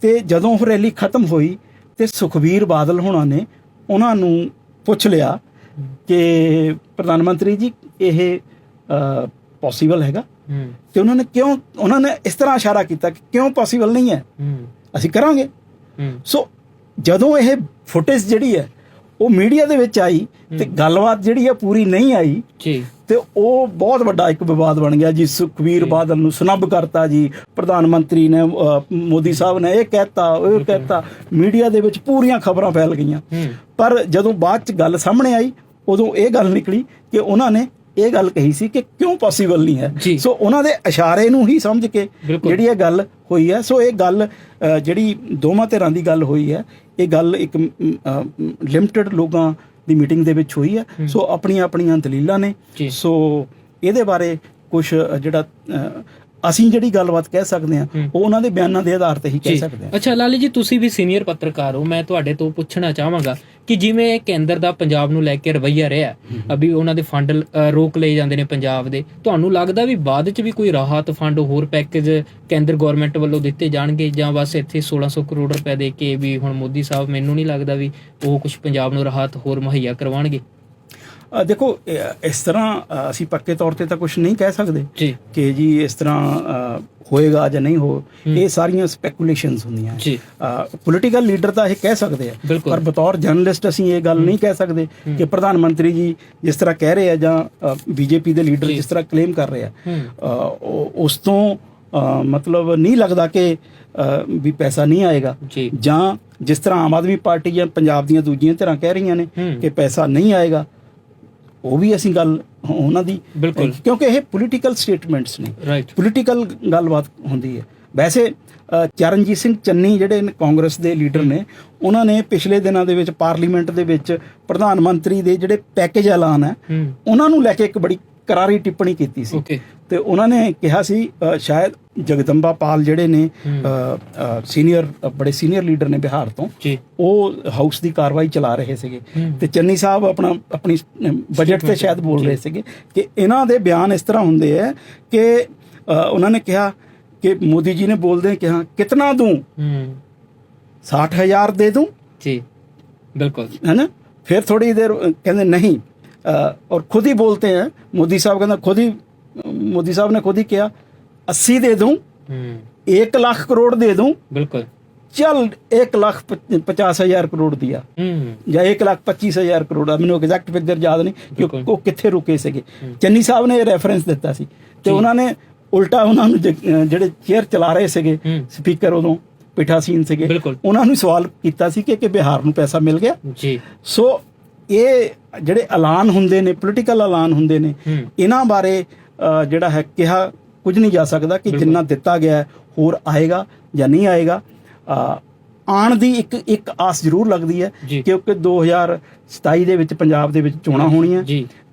ਤੇ ਜਦੋਂ ਉਹ ਰੈਲੀ ਖਤਮ ਹੋਈ ਤੇ ਸੁਖਬੀਰ ਬਾਦਲ ਹੋਣਾ ਨੇ ਉਹਨਾਂ ਨੂੰ ਪੁੱਛ ਲਿਆ ਕਿ ਪ੍ਰਧਾਨ ਮੰਤਰੀ ਜੀ ਇਹ ਪੋਸੀਬਲ ਹੈਗਾ? ਤੇ ਉਹਨਾਂ ਨੇ ਕਿਉਂ ਉਹਨਾਂ ਨੇ ਇਸ ਤਰ੍ਹਾਂ ਇਸ਼ਾਰਾ ਕੀਤਾ ਕਿ ਕਿਉਂ ਪੋਸੀਬਲ ਨਹੀਂ ਹੈ? ਅਸੀਂ ਕਰਾਂਗੇ। ਸੋ ਜਦੋਂ ਇਹ ਫੁਟੇਜ ਜਿਹੜੀ ਹੈ ਉਹ ਮੀਡੀਆ ਦੇ ਵਿੱਚ ਆਈ ਤੇ ਗੱਲਬਾਤ ਜਿਹੜੀ ਹੈ ਪੂਰੀ ਨਹੀਂ ਆਈ। ਜੀ। ਤੇ ਉਹ ਬਹੁਤ ਵੱਡਾ ਇੱਕ ਵਿਵਾਦ ਬਣ ਗਿਆ ਜੀ। ਸੁਖਵੀਰ ਬਾਦਲ ਨੂੰ ਸੁਨੱਬ ਕਰਤਾ ਜੀ। ਪ੍ਰਧਾਨ ਮੰਤਰੀ ਨੇ ਮੋਦੀ ਸਾਹਿਬ ਨੇ ਇਹ ਕਹਿਤਾ ਉਹ ਕਹਿਤਾ ਮੀਡੀਆ ਦੇ ਵਿੱਚ ਪੂਰੀਆਂ ਖਬਰਾਂ ਫੈਲ ਗਈਆਂ। ਪਰ ਜਦੋਂ ਬਾਅਦ ਚ ਗੱਲ ਸਾਹਮਣੇ ਆਈ ਉਦੋਂ ਇਹ ਗੱਲ ਨਿਕਲੀ ਕਿ ਉਹਨਾਂ ਨੇ ਇਹ ਗੱਲ ਕਹੀ ਸੀ ਕਿ ਕਿਉਂ ਪੋਸੀਬਲ ਨਹੀਂ ਹੈ। ਸੋ ਉਹਨਾਂ ਦੇ ਇਸ਼ਾਰੇ ਨੂੰ ਹੀ ਸਮਝ ਕੇ। ਜਿਹੜੀ ਇਹ ਗੱਲ ਹੋਈ ਹੈ ਸੋ ਇਹ ਗੱਲ ਜਿਹੜੀ ਦੋਵਾਂ ਧਿਰਾਂ ਦੀ ਗੱਲ ਹੋਈ ਹੈ ਇਹ ਗੱਲ ਇੱਕ ਲਿਮਟਿਡ ਲੋਕਾਂ ਦੀ ਮੀਟਿੰਗ ਦੇ ਵਿੱਚ ਹੋਈ ਹੈ। ਸੋ ਆਪਣੀਆਂ ਆਪਣੀਆਂ ਦਲੀਲਾਂ ਨੇ। ਸੋ ਇਹਦੇ ਬਾਰੇ ਕੁਝ ਜਿਹੜਾ ਅਸੀਂ ਜਿਹੜੀ ਗੱਲਬਾਤ ਕਹਿ ਸਕਦੇ ਹਾਂ ਉਹ ਉਹਨਾਂ ਦੇ ਬਿਆਨਾਂ ਦੇ ਆਧਾਰ ਤੇ ਹੀ ਕਹਿ ਸਕਦੇ ਹਾਂ। ਅੱਛਾ ਲਾਲੀ ਜੀ ਤੁਸੀਂ ਵੀ ਸੀਨੀਅਰ ਪੱਤਰਕਾਰ ਹੋ ਮੈਂ ਤੁਹਾਡੇ ਤੋਂ ਪੁੱਛਣਾ ਚਾਹਾਂਗਾ ਕਿ ਜਿਵੇਂ ਕੇਂਦਰ ਦਾ ਪੰਜਾਬ ਨੂੰ ਲੈ ਕੇ ਰਵੱਈਆ ਰਿਹਾ ਅਭੀ ਉਹਨਾਂ ਦੇ ਫੰਡ ਰੋਕ ਲਏ ਜਾਂਦੇ ਨੇ ਪੰਜਾਬ ਦੇ ਤੁਹਾਨੂੰ ਲੱਗਦਾ ਵੀ ਬਾਅਦ ਚ ਵੀ ਕੋਈ ਰਾਹਤ ਫੰਡ ਹੋਰ ਪੈਕੇਜ ਕੇਂਦਰ ਗਵਰਨਮੈਂਟ ਵੱਲੋਂ ਦਿੱਤੇ ਜਾਣਗੇ ਜਾਂ ਬਸ ਇੱਥੇ 1600 ਕਰੋੜ ਰੁਪਏ ਦੇ ਕੇ ਵੀ ਹੁਣ ਮੋਦੀ ਸਾਹਿਬ ਮੈਨੂੰ ਨਹੀਂ ਲੱਗਦਾ ਵੀ ਉਹ ਕੁਝ ਪੰਜਾਬ ਨੂੰ ਰਾਹਤ ਹੋਰ ਮੁਹੱਈਆ ਕਰਵਾਉਣਗੇ? ਦੇਖੋ ਇਸ ਤਰ੍ਹਾਂ ਅਸੀਂ ਪੱਕੇ ਤੌਰ ਤੇ ਤਾਂ ਕੁਝ ਨਹੀਂ ਕਹਿ ਸਕਦੇ ਕਿ ਜੀ ਇਸ ਤਰ੍ਹਾਂ ਹੋਏਗਾ ਜਾਂ ਨਹੀਂ ਹੋ ਇਹ ਸਾਰੀਆਂ ਸਪੈਕੂਲੇਸ਼ਨਸ ਹੁੰਦੀਆਂ ਜੀ। ਪੋਲੀਟੀਕਲ ਲੀਡਰ ਤਾਂ ਇਹ ਕਹਿ ਸਕਦੇ ਆ। ਪਰ ਬਤੌਰ ਜਰਨਲਿਸਟ ਅਸੀਂ ਇਹ ਗੱਲ ਨਹੀਂ ਕਹਿ ਸਕਦੇ ਕਿ ਪ੍ਰਧਾਨ ਮੰਤਰੀ ਜੀ ਜਿਸ ਤਰ੍ਹਾਂ ਕਹਿ ਰਹੇ ਆ ਜਾਂ ਬੀਜੇਪੀ ਦੇ ਲੀਡਰ ਜਿਸ ਤਰ੍ਹਾਂ ਕਲੇਮ ਕਰ ਰਹੇ ਆ ਉਸ ਤੋਂ ਮਤਲਬ ਨਹੀਂ ਲੱਗਦਾ ਕਿ ਵੀ ਪੈਸਾ ਨਹੀਂ ਆਏਗਾ। ਜੀ। ਜਿਸ ਤਰ੍ਹਾਂ ਆਮ ਆਦਮੀ ਪਾਰਟੀ ਜਾਂ ਪੰਜਾਬ ਦੀਆਂ ਦੂਜੀਆਂ ਧਿਰਾਂ ਕਹਿ ਰਹੀਆਂ ਨੇ। ਕਿ ਪੈਸਾ ਨਹੀਂ ਆਏਗਾ ਉਹ ਵੀ ਅਸੀਂ ਗੱਲ ਉਹਨਾਂ ਦੀ ਬਿਲਕੁਲ। ਕਿਉਂਕਿ ਇਹ ਪੋਲੀਟੀਕਲ ਸਟੇਟਮੈਂਟਸ ਨੇ। ਪੋਲੀਟੀਕਲ ਗੱਲਬਾਤ ਹੁੰਦੀ ਹੈ। ਵੈਸੇ ਚਰਨਜੀਤ ਸਿੰਘ ਚੰਨੀ ਜਿਹੜੇ ਕਾਂਗਰਸ ਦੇ ਲੀਡਰ ਨੇ ਉਹਨਾਂ ਨੇ ਪਿਛਲੇ ਦਿਨਾਂ ਦੇ ਵਿੱਚ ਪਾਰਲੀਮੈਂਟ ਦੇ ਵਿੱਚ ਪ੍ਰਧਾਨ ਮੰਤਰੀ ਦੇ ਜਿਹੜੇ ਪੈਕੇਜ ਐਲਾਨ ਹੂੰ। ਉਹਨਾਂ ਨੂੰ ਲੈ ਕੇ ਇੱਕ ਬੜੀ ਕਰਾਰੀ ਟਿੱਪਣੀ ਕੀਤੀ ਸੀ। ਤੇ ਉਹਨਾਂ ਨੇ ਕਿਹਾ ਸੀ ਸ਼ਾਇਦ ਜਗਦੰਬਾ ਪਾਲ ਜਿਹੜੇ ਨੇ ਸੀਨੀਅਰ ਬੜੇ ਸੀਨੀਅਰ ਲੀਡਰ ਨੇ ਬਿਹਾਰ ਤੋਂ ਉਹ ਹਾਊਸ ਦੀ ਕਾਰਵਾਈ ਚਲਾ ਰਹੇ ਸੀਗੇ। ਤੇ ਚੰਨੀ ਸਾਹਿਬ ਆਪਣਾ ਆਪਣੀ ਬਜਟ ਤੇ ਸ਼ਾਇਦ ਬੋਲ ਰਹੇ ਸੀਗੇ ਕਿ ਇਹਨਾਂ ਦੇ ਬਿਆਨ ਇਸ ਤਰ੍ਹਾਂ ਹੁੰਦੇ ਆ ਕਿ ਉਹਨਾਂ ਨੇ ਕਿਹਾ ਕਿ ਮੋਦੀ ਜੀ ਨੇ ਬੋਲਦੇ ਕਿਹਾ ਕਿਤਨਾ ਦੂੰ? 60000 ਦੇ ਦੂੰ। ਜੀ। ਬਿਲਕੁਲ। ਹੈ ਨਾ ਫਿਰ ਥੋੜੀ ਦੇਰ ਕਹਿੰਦੇ ਨਹੀਂ ਔਰ ਖੁਦ ਹੀ बोलते ਹੈ। ਮੋਦੀ ਸਾਹਿਬ ਕਹਿੰਦਾ ਖੁਦ ਹੀ ਮੋਦੀ ਸਾਹਿਬ ਨੇ ਖੁਦ ਹੀ ਕਿਹਾ किया ਦੇ दे दूं एक लाख करोड़ दे दूं बिल्कुल चल एक लाख पचास हजार करोड़ दिया या एक लाख पच्चीस हजार करोड़ ਮੈਨੂੰ ਐਗਜ਼ੈਕਟ ਫਿਗਰ ਯਾਦ ਨਹੀਂ ਕਿ ਉਹ ਕਿੱਥੇ ਰੁਕੇ ਸੀਗੇ। ਚੰਨੀ ਸਾਹਿਬ ਨੇ ਇਹ ਰੈਫਰੈਂਸ ਦਿੱਤਾ ਸੀ। ਤੇ ਉਹਨਾਂ ਨੇ ਉਲਟਾ ਉਹਨਾਂ ਨੂੰ ਜਿਹੜੇ ਚੇਅਰ ਚਲਾ ਰਹੇ ਸੀਗੇ ਸਪੀਕਰ ਉਦੋਂ ਪਿਠਾਸੀਨ ਸੀਗੇ ਉਹਨਾਂ ਨੂੰ ਸਵਾਲ ਕੀਤਾ ਸੀ ਕਿ ਕਿ ਬਿਹਾਰ ਨੂੰ ਪੈਸਾ ਮਿਲ ਗਿਆ। ਜੀ। ਸੋ ਇਹ ਜਿਹੜੇ ਐਲਾਨ ਹੁੰਦੇ ਨੇ ਪੋਲੀਟੀਕਲ ਐਲਾਨ ਹੁੰਦੇ ਨੇ ਇਹਨਾਂ ਬਾਰੇ ਜਿਹੜਾ ਹੈ ਕਿਹਾ ਕੁਝ ਨਹੀਂ ਜਾ ਸਕਦਾ ਕਿ ਜਿੰਨਾ ਦਿੱਤਾ ਗਿਆ ਹੋਰ ਆਏਗਾ ਜਾਂ ਨਹੀਂ ਆਏਗਾ। ਅ, ਆਉਣ ਦੀ ਇੱਕ ਇੱਕ ਆਸ ਜ਼ਰੂਰ ਲੱਗਦੀ ਹੈ। ਕਿਉਂਕਿ 2027 ਦੇ ਵਿੱਚ ਪੰਜਾਬ ਦੇ ਵਿੱਚ ਚੋਣਾਂ ਹੋਣੀਆਂ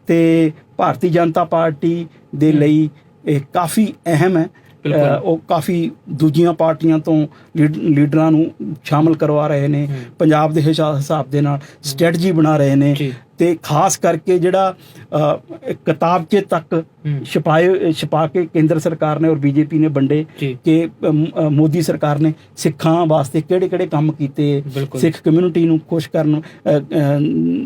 ਤੇ ਭਾਰਤੀ ਜਨਤਾ ਪਾਰਟੀ ਦੇ ਲਈ ਇਹ ਕਾਫੀ ਅਹਿਮ ਹੈ। ਅ, ਉਹ ਕਾਫੀ ਦੂਜੀਆਂ ਪਾਰਟੀਆਂ ਤੋਂ ਲੀਡ- ਲੀਡਰਾਂ ਨੂੰ ਸ਼ਾਮਲ ਕਰਵਾ ਰਹੇ ਨੇ। ਪੰਜਾਬ ਦੇ ਹਿਸਾ- ਹਿਸਾਬ ਦੇ ਨਾਲ ਸਟ੍ਰੈਟਜੀ ਬਣਾ ਰਹੇ ਨੇ ਜੀ। ਤੇ ਖਾਸ ਕਰਕੇ ਜਿਹੜਾ ਕਿਤਾਬਚੇ ਤੱਕ। ਛਪਾਏ ਛਪਾ ਕੇ ਕੇਂਦਰ ਸਰਕਾਰ ਨੇ ਔਰ ਬੀਜੇਪੀ ਨੇ ਵੰਡੇ। ਕਿ ਮੋਦੀ ਸਰਕਾਰ ਨੇ ਸਿੱਖਾਂ ਵਾਸਤੇ ਕਿਹੜੇ ਕਿਹੜੇ ਕੰਮ ਕੀਤੇ। ਸਿੱਖ ਕਮਿਊਨਿਟੀ ਨੂੰ ਖੁਸ਼ ਕਰਨ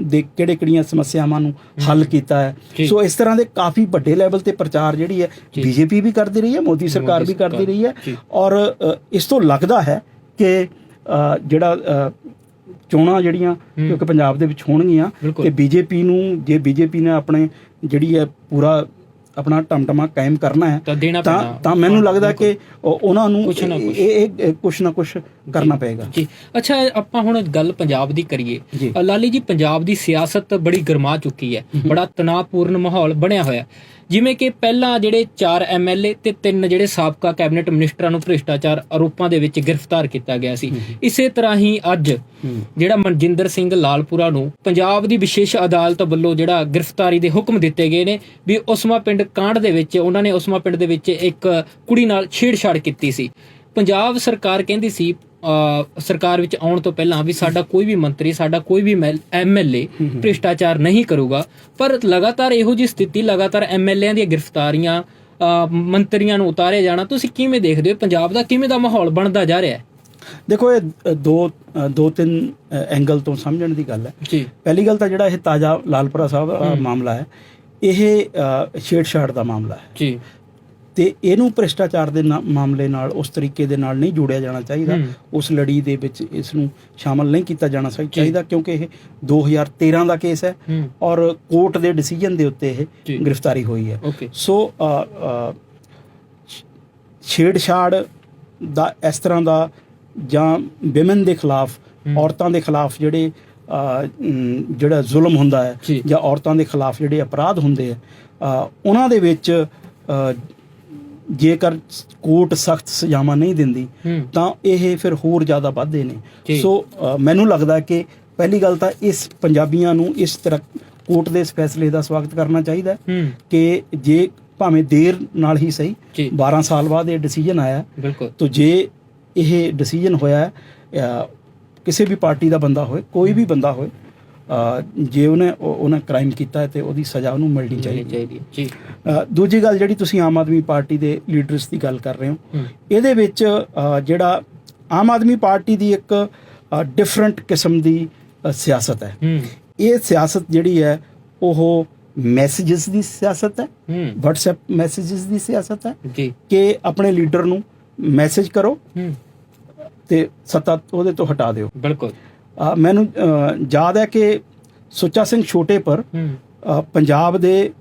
ਦੇ ਕਿਹੜੇ ਕਿਹੜੀਆਂ ਸਮੱਸਿਆਵਾਂ ਨੂੰ ਹੱਲ ਕੀਤਾ। ਹੈ ਸੋ ਇਸ ਤਰ੍ਹਾਂ ਦੇ ਕਾਫੀ ਵੱਡੇ ਲੈਵਲ ਤੇ ਪ੍ਰਚਾਰ ਜਿਹੜੀ ਹੈ। ਬੀਜੇਪੀ ਵੀ ਕਰਦੀ ਰਹੀ ਹੈ ਮੋਦੀ ਸਰਕਾਰ ਵੀ ਕਰਦੀ ਰਹੀ ਹੈ। ਔਰ ਇਸ ਤੋਂ ਲੱਗਦਾ ਹੈ ਕਿ ਜਿਹੜਾ ਚੋਣਾਂ ਜਿਹੜੀਆਂ ਕਿਉਂਕਿ ਪੰਜਾਬ ਦੇ ਵਿੱਚ ਹੋਣਗੀਆਂ। ਤੇ ਬੀਜੇਪੀ ਨੂੰ ਜੇ ਬੀਜੇਪੀ ਨੇ ਆਪਣੇ ਜਿਹੜੀ ਹੈ ਪੂਰਾ ਆਪਣਾ ਟਮਟਮਾ ਕਾਇਮ ਕਰਨਾ ਹੈ ਤਾਂ ਤਾਂ ਮੈਨੂੰ ਲੱਗਦਾ। ਕਿ ਉਹ- ਉਹਨਾਂ ਨੂੰ ਇਹ ਕੁਛ ਨਾ ਕੁਛ ਕਰਨਾ ਪਏਗਾ। ਜੀ। ਅੱਛਾ ਆਪਾਂ ਹੁਣ ਗੱਲ ਪੰਜਾਬ ਦੀ ਕਰੀਏ। ਲਾਲੀ ਜੀ ਪੰਜਾਬ ਦੀ ਸਿਆਸਤ ਬੜੀ ਗਰਮਾ ਚੁੱਕੀ ਹੈ। ਬੜਾ ਤਣਾਅਪੂਰਨ ਮਾਹੌਲ ਬਣਿਆ ਹੋਇਆ। ਜਿਵੇਂ ਕਿ ਪਹਿਲਾਂ ਜਿਹੜੇ 4 ਐਮਐਲਏ ਤੇ ਤਿੰਨ ਜਿਹੜੇ ਸਾਬਕਾ ਕੈਬਨਿਟ ਮਿਨਿਸਟਰਾਂ ਨੂੰ ਭ੍ਰਿਸ਼ਟਾਚਾਰ ਆਰੋਪਾਂ ਦੇ ਵਿੱਚ ਗ੍ਰਿਫਤਾਰ ਕੀਤਾ ਗਿਆ ਸੀ। ਇਸੇ ਤਰ੍ਹਾਂ ਹੀ ਅੱਜ ਜਿਹੜਾ ਮਨਜਿੰਦਰ ਸਿੰਘ ਲਾਲਪੁਰਾ ਨੂੰ ਪੰਜਾਬ ਦੀ ਵਿਸ਼ੇਸ਼ ਅਦਾਲਤ ਵੱਲੋਂ ਜਿਹੜਾ ਗ੍ਰਿਫਤਾਰੀ ਦੇ ਹੁਕਮ ਦਿੱਤੇ ਗਏ ਨੇ ਵੀ ਉਸਮਾ ਪਿੰਡ ਕਾਂਡ ਦੇ ਵਿੱਚ ਉਹਨਾਂ ਨੇ ਉਸਮਾ ਪਿੰਡ ਦੇ ਵਿੱਚ ਇੱਕ ਕੁੜੀ ਨਾਲ ਛੇੜਛਾੜ ਕੀਤੀ ਸੀ। ਪੰਜਾਬ ਸਰਕਾਰ ਕਹਿੰਦੀ ਸੀ ਸਰਕਾਰ ਵਿੱਚ ਆਉਣ ਤੋਂ ਪਹਿਲਾਂ ਵੀ ਸਾਡਾ ਕੋਈ ਵੀ ਮੰਤਰੀ ਸਾਡਾ ਕੋਈ ਵੀ ਐਮਐਲਏ ਭ੍ਰਿਸ਼ਟਾਚਾਰ ਨਹੀਂ ਕਰੂਗਾ। ਪਰ ਲਗਾਤਾਰ ਇਹੋ ਜਿਹੀ ਸਥਿਤੀ ਲਗਾਤਾਰ ਐਮਐਲਏਆਂ ਦੀਆਂ ਗ੍ਰਿਫਤਾਰੀਆਂ ਮੰਤਰੀਆਂ ਨੂੰ ਉਤਾਰਿਆ ਜਾਣਾ ਤੁਸੀਂ ਕਿਵੇਂ ਦੇਖਦੇ ਹੋ? ਪੰਜਾਬ ਦਾ ਕਿਵੇਂ ਦਾ ਮਾਹੌਲ ਬਣਦਾ ਜਾ ਰਿਹਾ ਹੈ? ਦੇਖੋ ਇਹ ਦੋ ਦੋ ਤਿੰਨ ਐਂਗਲ ਤੋਂ ਸਮਝਣ ਦੀ ਗੱਲ ਹੈ। ਜੀ। ਪਹਿਲੀ ਗੱਲ ਤਾਂ ਜਿਹੜਾ ਇਹ ਤਾਜ਼ਾ ਲਾਲਪੁਰਾ ਸਾਹਿਬ ਦਾ ਮਾਮਲਾ ਹੈ ਇਹ ਛੇੜਛਾੜ ਦਾ ਮਾਮਲਾ ਹੈ। ਜੀ। ਤੇ ਇਹਨੂੰ ਭ੍ਰਿਸ਼ਟਾਚਾਰ ਦੇ ਮਾਮਲੇ ਨਾਲ ਉਸ ਤਰੀਕੇ ਦੇ ਨਾਲ ਨਹੀਂ ਜੋੜਿਆ ਜਾਣਾ ਚਾਹੀਦਾ। ਉਸ ਲੜੀ ਦੇ ਵਿੱਚ ਇਸ ਨੂੰ ਸ਼ਾਮਲ ਨਹੀਂ ਕੀਤਾ ਜਾਣਾ ਚਾਹੀਦਾ ਕਿਉਂਕਿ ਇਹ 2013 ਦਾ ਕੇਸ ਹੈ ਔਰ ਕੋਰਟ ਦੇ ਡਿਸੀਜਨ ਦੇ ਉੱਤੇ। ਇਹ ਗ੍ਰਿਫਤਾਰੀ ਹੋਈ ਹੈ ਸੋ ਛੇੜਛਾੜ ਦਾ ਇਸ ਤਰ੍ਹਾਂ ਦਾ ਜਾਂ ਵਿਮਨ ਦੇ ਖਿਲਾਫ। ਔਰਤਾਂ ਦੇ ਖਿਲਾਫ ਜਿਹੜੇ ਜਿਹੜਾ ਜ਼ੁਲਮ ਹੁੰਦਾ ਹੈ ਜੀ। ਔਰਤਾਂ ਦੇ ਖਿਲਾਫ ਜਿਹੜੇ ਅਪਰਾਧ ਹੁੰਦੇ ਆ ਉਹਨਾਂ ਦੇ ਵਿੱਚ ਜੇਕਰ ਕੋਰਟ ਸਖਤ ਸਜ਼ਾਵਾਂ ਨਹੀਂ ਦਿੰਦੀ ਤਾਂ ਇਹ ਫਿਰ ਹੋਰ ਜ਼ਿਆਦਾ ਵੱਧਦੇ। ਨੇ। ਸੋ ਮੈਨੂੰ ਲੱਗਦਾ ਕਿ ਪਹਿਲੀ ਗੱਲ ਤਾਂ ਇਸ ਪੰਜਾਬੀਆਂ ਨੂੰ ਇਸ ਤਰ੍ਹਾਂ ਕੋਰਟ ਦੇ ਇਸ ਫੈਸਲੇ ਦਾ ਸਵਾਗਤ ਕਰਨਾ ਚਾਹੀਦਾ ਕਿ ਜੇ ਭਾਵੇਂ ਦੇਰ ਨਾਲ ਹੀ ਸਹੀ ਜੀ। 12 ਸਾਲ ਬਾਅਦ ਇਹ ਡਿਸੀਜਨ ਆਇਆ ਤਾਂ ਜੇ ਇਹ ਡਿਸੀਜਨ ਹੋਇਆ ਕਿਸੇ ਵੀ ਪਾਰਟੀ ਦਾ ਬੰਦਾ ਹੋਏ ਕੋਈ ਵੀ ਬੰਦਾ ਹੋਏ ਜੇ ਉਹਨੇ ਉਹਨੇ ਕ੍ਰਾਈਮ ਕੀਤਾ ਹੈ ਤੇ ਉਹਦੀ ਸਜ਼ਾ ਉਹਨੂੰ ਮਿਲਣੀ ਚਾਹੀਦੀ ਹੈ। ਜੀ। ਦੂਜੀ ਗੱਲ ਜਿਹੜੀ ਤੁਸੀਂ ਆਮ ਆਦਮੀ ਪਾਰਟੀ ਦੇ ਲੀਡਰਸ ਦੀ ਗੱਲ ਕਰ ਰਹੇ ਹੋ ਇਹਦੇ ਵਿੱਚ ਜਿਹੜਾ ਆਮ ਆਦਮੀ ਪਾਰਟੀ ਦੀ ਇੱਕ ਡਿਫਰੈਂਟ ਕਿਸਮ ਦੀ ਸਿਆਸਤ ਹੈ। ਇਹ ਸਿਆਸਤ ਜਿਹੜੀ ਹੈ ਉਹ ਮੈਸੇजेस ਦੀ ਸਿਆਸਤ ਹੈ WhatsApp ਮੈਸੇजेस ਦੀ ਸਿਆਸਤ ਹੈ ਕਿ ਆਪਣੇ ਲੀਡਰ ਨੂੰ ਮੈਸੇਜ ਕਰੋ ਤੇ ਸੱਤਾ ਉਹਦੇ ਤੋਂ ਹਟਾ ਦਿਓ। ਬਿਲਕੁਲ। ਮੈਨੂੰ ਯਾਦ ਹੈ ਕਿ ਸੁੱਚਾ ਸਿੰਘ ਛੋਟੇ ਪਰ ਪੰਜਾਬ ਦੇ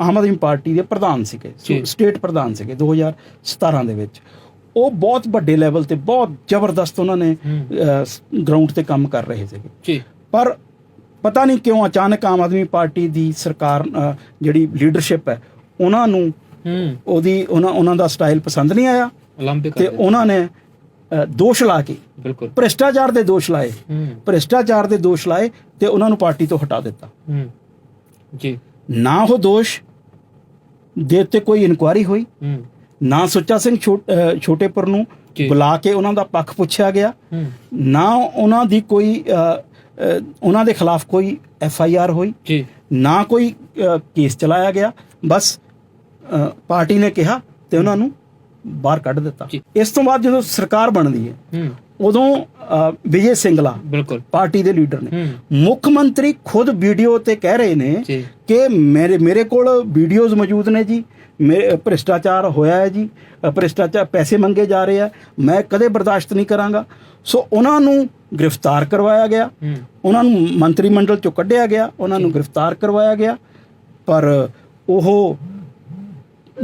ਆਮ ਆਦਮੀ ਪਾਰਟੀ ਦੇ ਪ੍ਰਧਾਨ ਸੀਗੇ ਸਟੇਟ ਪ੍ਰਧਾਨ ਸੀਗੇ 2017 ਦੇ ਵਿੱਚ। ਉਹ ਬਹੁਤ ਵੱਡੇ ਲੈਵਲ ਤੇ ਬਹੁਤ ਜ਼ਬਰਦਸਤ ਉਹਨਾਂ ਨੇ ਗਰਾਊਂਡ ਤੇ ਕੰਮ ਕਰ ਰਹੇ ਸੀਗੇ। ਜੀ। ਪਰ ਪਤਾ ਨਹੀਂ ਕਿਉਂ ਅਚਾਨਕ ਆਮ ਆਦਮੀ ਪਾਰਟੀ ਦੀ ਸਰਕਾਰ ਜਿਹੜੀ ਲੀਡਰਸ਼ਿਪ ਹੈ ਉਹਨਾਂ ਨੂੰ ਉਹਦੀ ਉਹਨਾਂ ਉਹਨਾਂ ਦਾ ਸਟਾਈਲ ਪਸੰਦ ਨਹੀਂ ਆਇਆ ਤੇ ਉਹਨਾਂ ਨੇ ਦੋਸ਼ ਲਾ ਕੇ। ਬਿਲਕੁਲ। ਭ੍ਰਿਸ਼ਟਾਚਾਰ ਦੇ ਦੋਸ਼ ਲਾਏ। ਭ੍ਰਿਸ਼ਟਾਚਾਰ ਦੇ ਦੋਸ਼ ਲਾਏ ਤੇ ਉਹਨਾਂ ਨੂੰ ਪਾਰਟੀ ਤੋਂ ਹਟਾ ਦਿੱਤਾ। ਜੀ। ਨਾ ਉਹ ਦੋਸ਼ ਦੇ ਉੱਤੇ ਕੋਈ ਇਨਕੁਆਇਰੀ ਹੋਈ। ਨਾ ਸੁੱਚਾ ਸਿੰਘ ਛੋਟੇਪੁਰ ਨੂੰ। ਬੁਲਾ ਕੇ ਉਹਨਾਂ ਦਾ ਪੱਖ ਪੁੱਛਿਆ ਗਿਆ। ਨਾ ਉਹਨਾਂ ਦੀ ਕੋਈ ਉਹਨਾਂ ਦੇ ਖਿਲਾਫ ਕੋਈ ਐਫ ਆਈ ਆਰ ਹੋਈ। ਜੀ। ਨਾ ਕੋਈ ਕੇਸ ਚਲਾਇਆ ਗਿਆ। ਬਸ ਪਾਰਟੀ ਨੇ ਕਿਹਾ ਤੇ ਉਹਨਾਂ ਨੂੰ ਬਾਹਰ ਕੱਢ ਦਿੱਤਾ। ਇਸ ਤੋਂ ਬਾਅਦ ਜਦੋਂ ਸਰਕਾਰ ਬਣਦੀ ਹੈ ਉਦੋਂ ਵਿਜੇ ਸਿੰਗਲਾ ਬਿਲਕੁਲ। ਪਾਰਟੀ ਦੇ ਲੀਡਰ ਨੇ। ਮੁੱਖ ਮੰਤਰੀ ਖੁਦ ਵੀਡੀਓ ਤੇ ਕਹਿ ਰਹੇ ਨੇ ਕਿ ਮੇਰੇ ਮੇਰੇ ਕੋਲ ਵੀਡੀਓਜ਼ ਮੌਜੂਦ ਨੇ ਜੀ। ਮੇਰੇ ਭ੍ਰਿਸ਼ਟਾਚਾਰ ਹੋਇਆ ਹੈ ਜੀ। ਭ੍ਰਿਸ਼ਟਾਚਾਰ ਪੈਸੇ ਮੰਗੇ ਜਾ ਰਹੇ ਆ। ਮੈਂ ਕਦੇ ਬਰਦਾਸ਼ਤ ਨਹੀਂ ਕਰਾਂਗਾ। ਸੋ ਉਹਨਾਂ ਨੂੰ ਗ੍ਰਿਫਤਾਰ ਕਰਵਾਇਆ ਗਿਆ। ਉਹਨਾਂ ਨੂੰ ਮੰਤਰੀ ਮੰਡਲ ਚੋਂ ਕੱਢਿਆ ਗਿਆ। ਉਹਨਾਂ ਨੂੰ ਗ੍ਰਿਫਤਾਰ ਕਰਵਾਇਆ ਗਿਆ। ਪਰ ਉਹ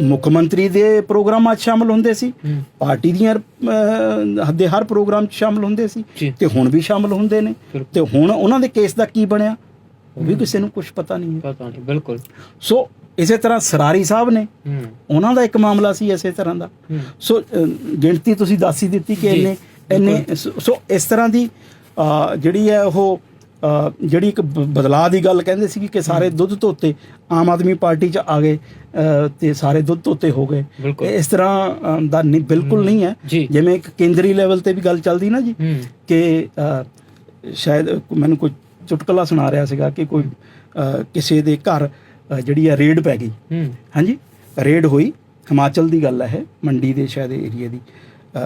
ਮੁੱਖ ਮੰਤਰੀ ਦੇ ਪ੍ਰੋਗਰਾਮਾਂ 'ਚ ਸ਼ਾਮਲ ਹੁੰਦੇ ਸੀ ਪਾਰਟੀ ਦੀਆਂ ਅਹ, ਦੇ ਹਰ ਪ੍ਰੋਗਰਾਮ 'ਚ ਸ਼ਾਮਲ ਹੁੰਦੇ ਸੀ ਜੀ। ਤੇ ਹੁਣ ਵੀ ਸ਼ਾਮਲ ਹੁੰਦੇ ਨੇ। ਤੇ ਹੁਣ ਉਹਨਾਂ ਦੇ ਕੇਸ ਦਾ ਕੀ ਬਣਿਆ? ਉਹ ਵੀ ਕਿਸੇ ਨੂੰ ਕੁਝ ਪਤਾ ਨਹੀਂ ਹੈ। ਪਤਾ ਨਹੀਂ ਬਿਲਕੁਲ। ਸੋ ਇਸੇ ਤਰ੍ਹਾਂ ਸਰਾਰੀ ਸਾਹਿਬ ਨੇ ਹੂੰ। ਉਹਨਾਂ ਦਾ ਇੱਕ ਮਾਮਲਾ ਸੀ ਇਸੇ ਤਰ੍ਹਾਂ ਦਾ। ਹੂੰ। ਸੋ ਅਹ, ਗਿਣਤੀ ਤੁਸੀਂ ਦੱਸ ਹੀ ਦਿੱਤੀ ਕਿ ਜੀ, ਇਹਨੇ ਇਹਨੇ ਸੋ- ਸੋ ਇਸ ਤਰ੍ਹਾਂ ਦੀ ਅਹ, ਜਿਹੜੀ ਹੈ ਉਹ ਜਿਹੜੀ ਇੱਕ ਬ- ਬਦਲਾਅ ਦੀ ਗੱਲ ਕਹਿੰਦੇ ਸੀ ਕਿ ਸਾਰੇ ਦੁੱਧ ਧੋਤੇ ਆਮ ਆਦਮੀ ਪਾਰਟੀ 'ਚ ਆ ਗਏ ਤੇ ਸਾਰੇ ਦੁੱਧ ਧੋਤੇ ਹੋ ਗਏ। ਇਸ ਤਰ੍ਹਾਂ ਦਾ ਨਹੀਂ ਬਿਲਕੁਲ ਨਹੀਂ ਹੈ। ਜਿਵੇਂ ਇੱਕ ਕੇਂਦਰੀ ਲੈਵਲ ਤੇ ਵੀ ਗੱਲ ਚੱਲਦੀ ਨਾ ਜੀ ਕਿ ਸ਼ਾਇਦ ਮੈਨੂੰ ਕੋਈ ਚੁਟਕਲਾ ਸੁਣਾ ਰਿਹਾ ਸੀਗਾ ਕਿ ਕੋਈ ਕਿਸੇ ਦੇ ਘਰ ਜਿਹੜੀ ਹੈ ਰੇਡ ਪੈ ਗਈ। ਹਾਂਜੀ? ਰੇਡ ਹੋਈ। ਹਿਮਾਚਲ ਦੀ ਗੱਲ ਹੈ ਮੰਡੀ ਦੇ ਸ਼ਾਇਦ ਏਰੀਆ ਦੀ।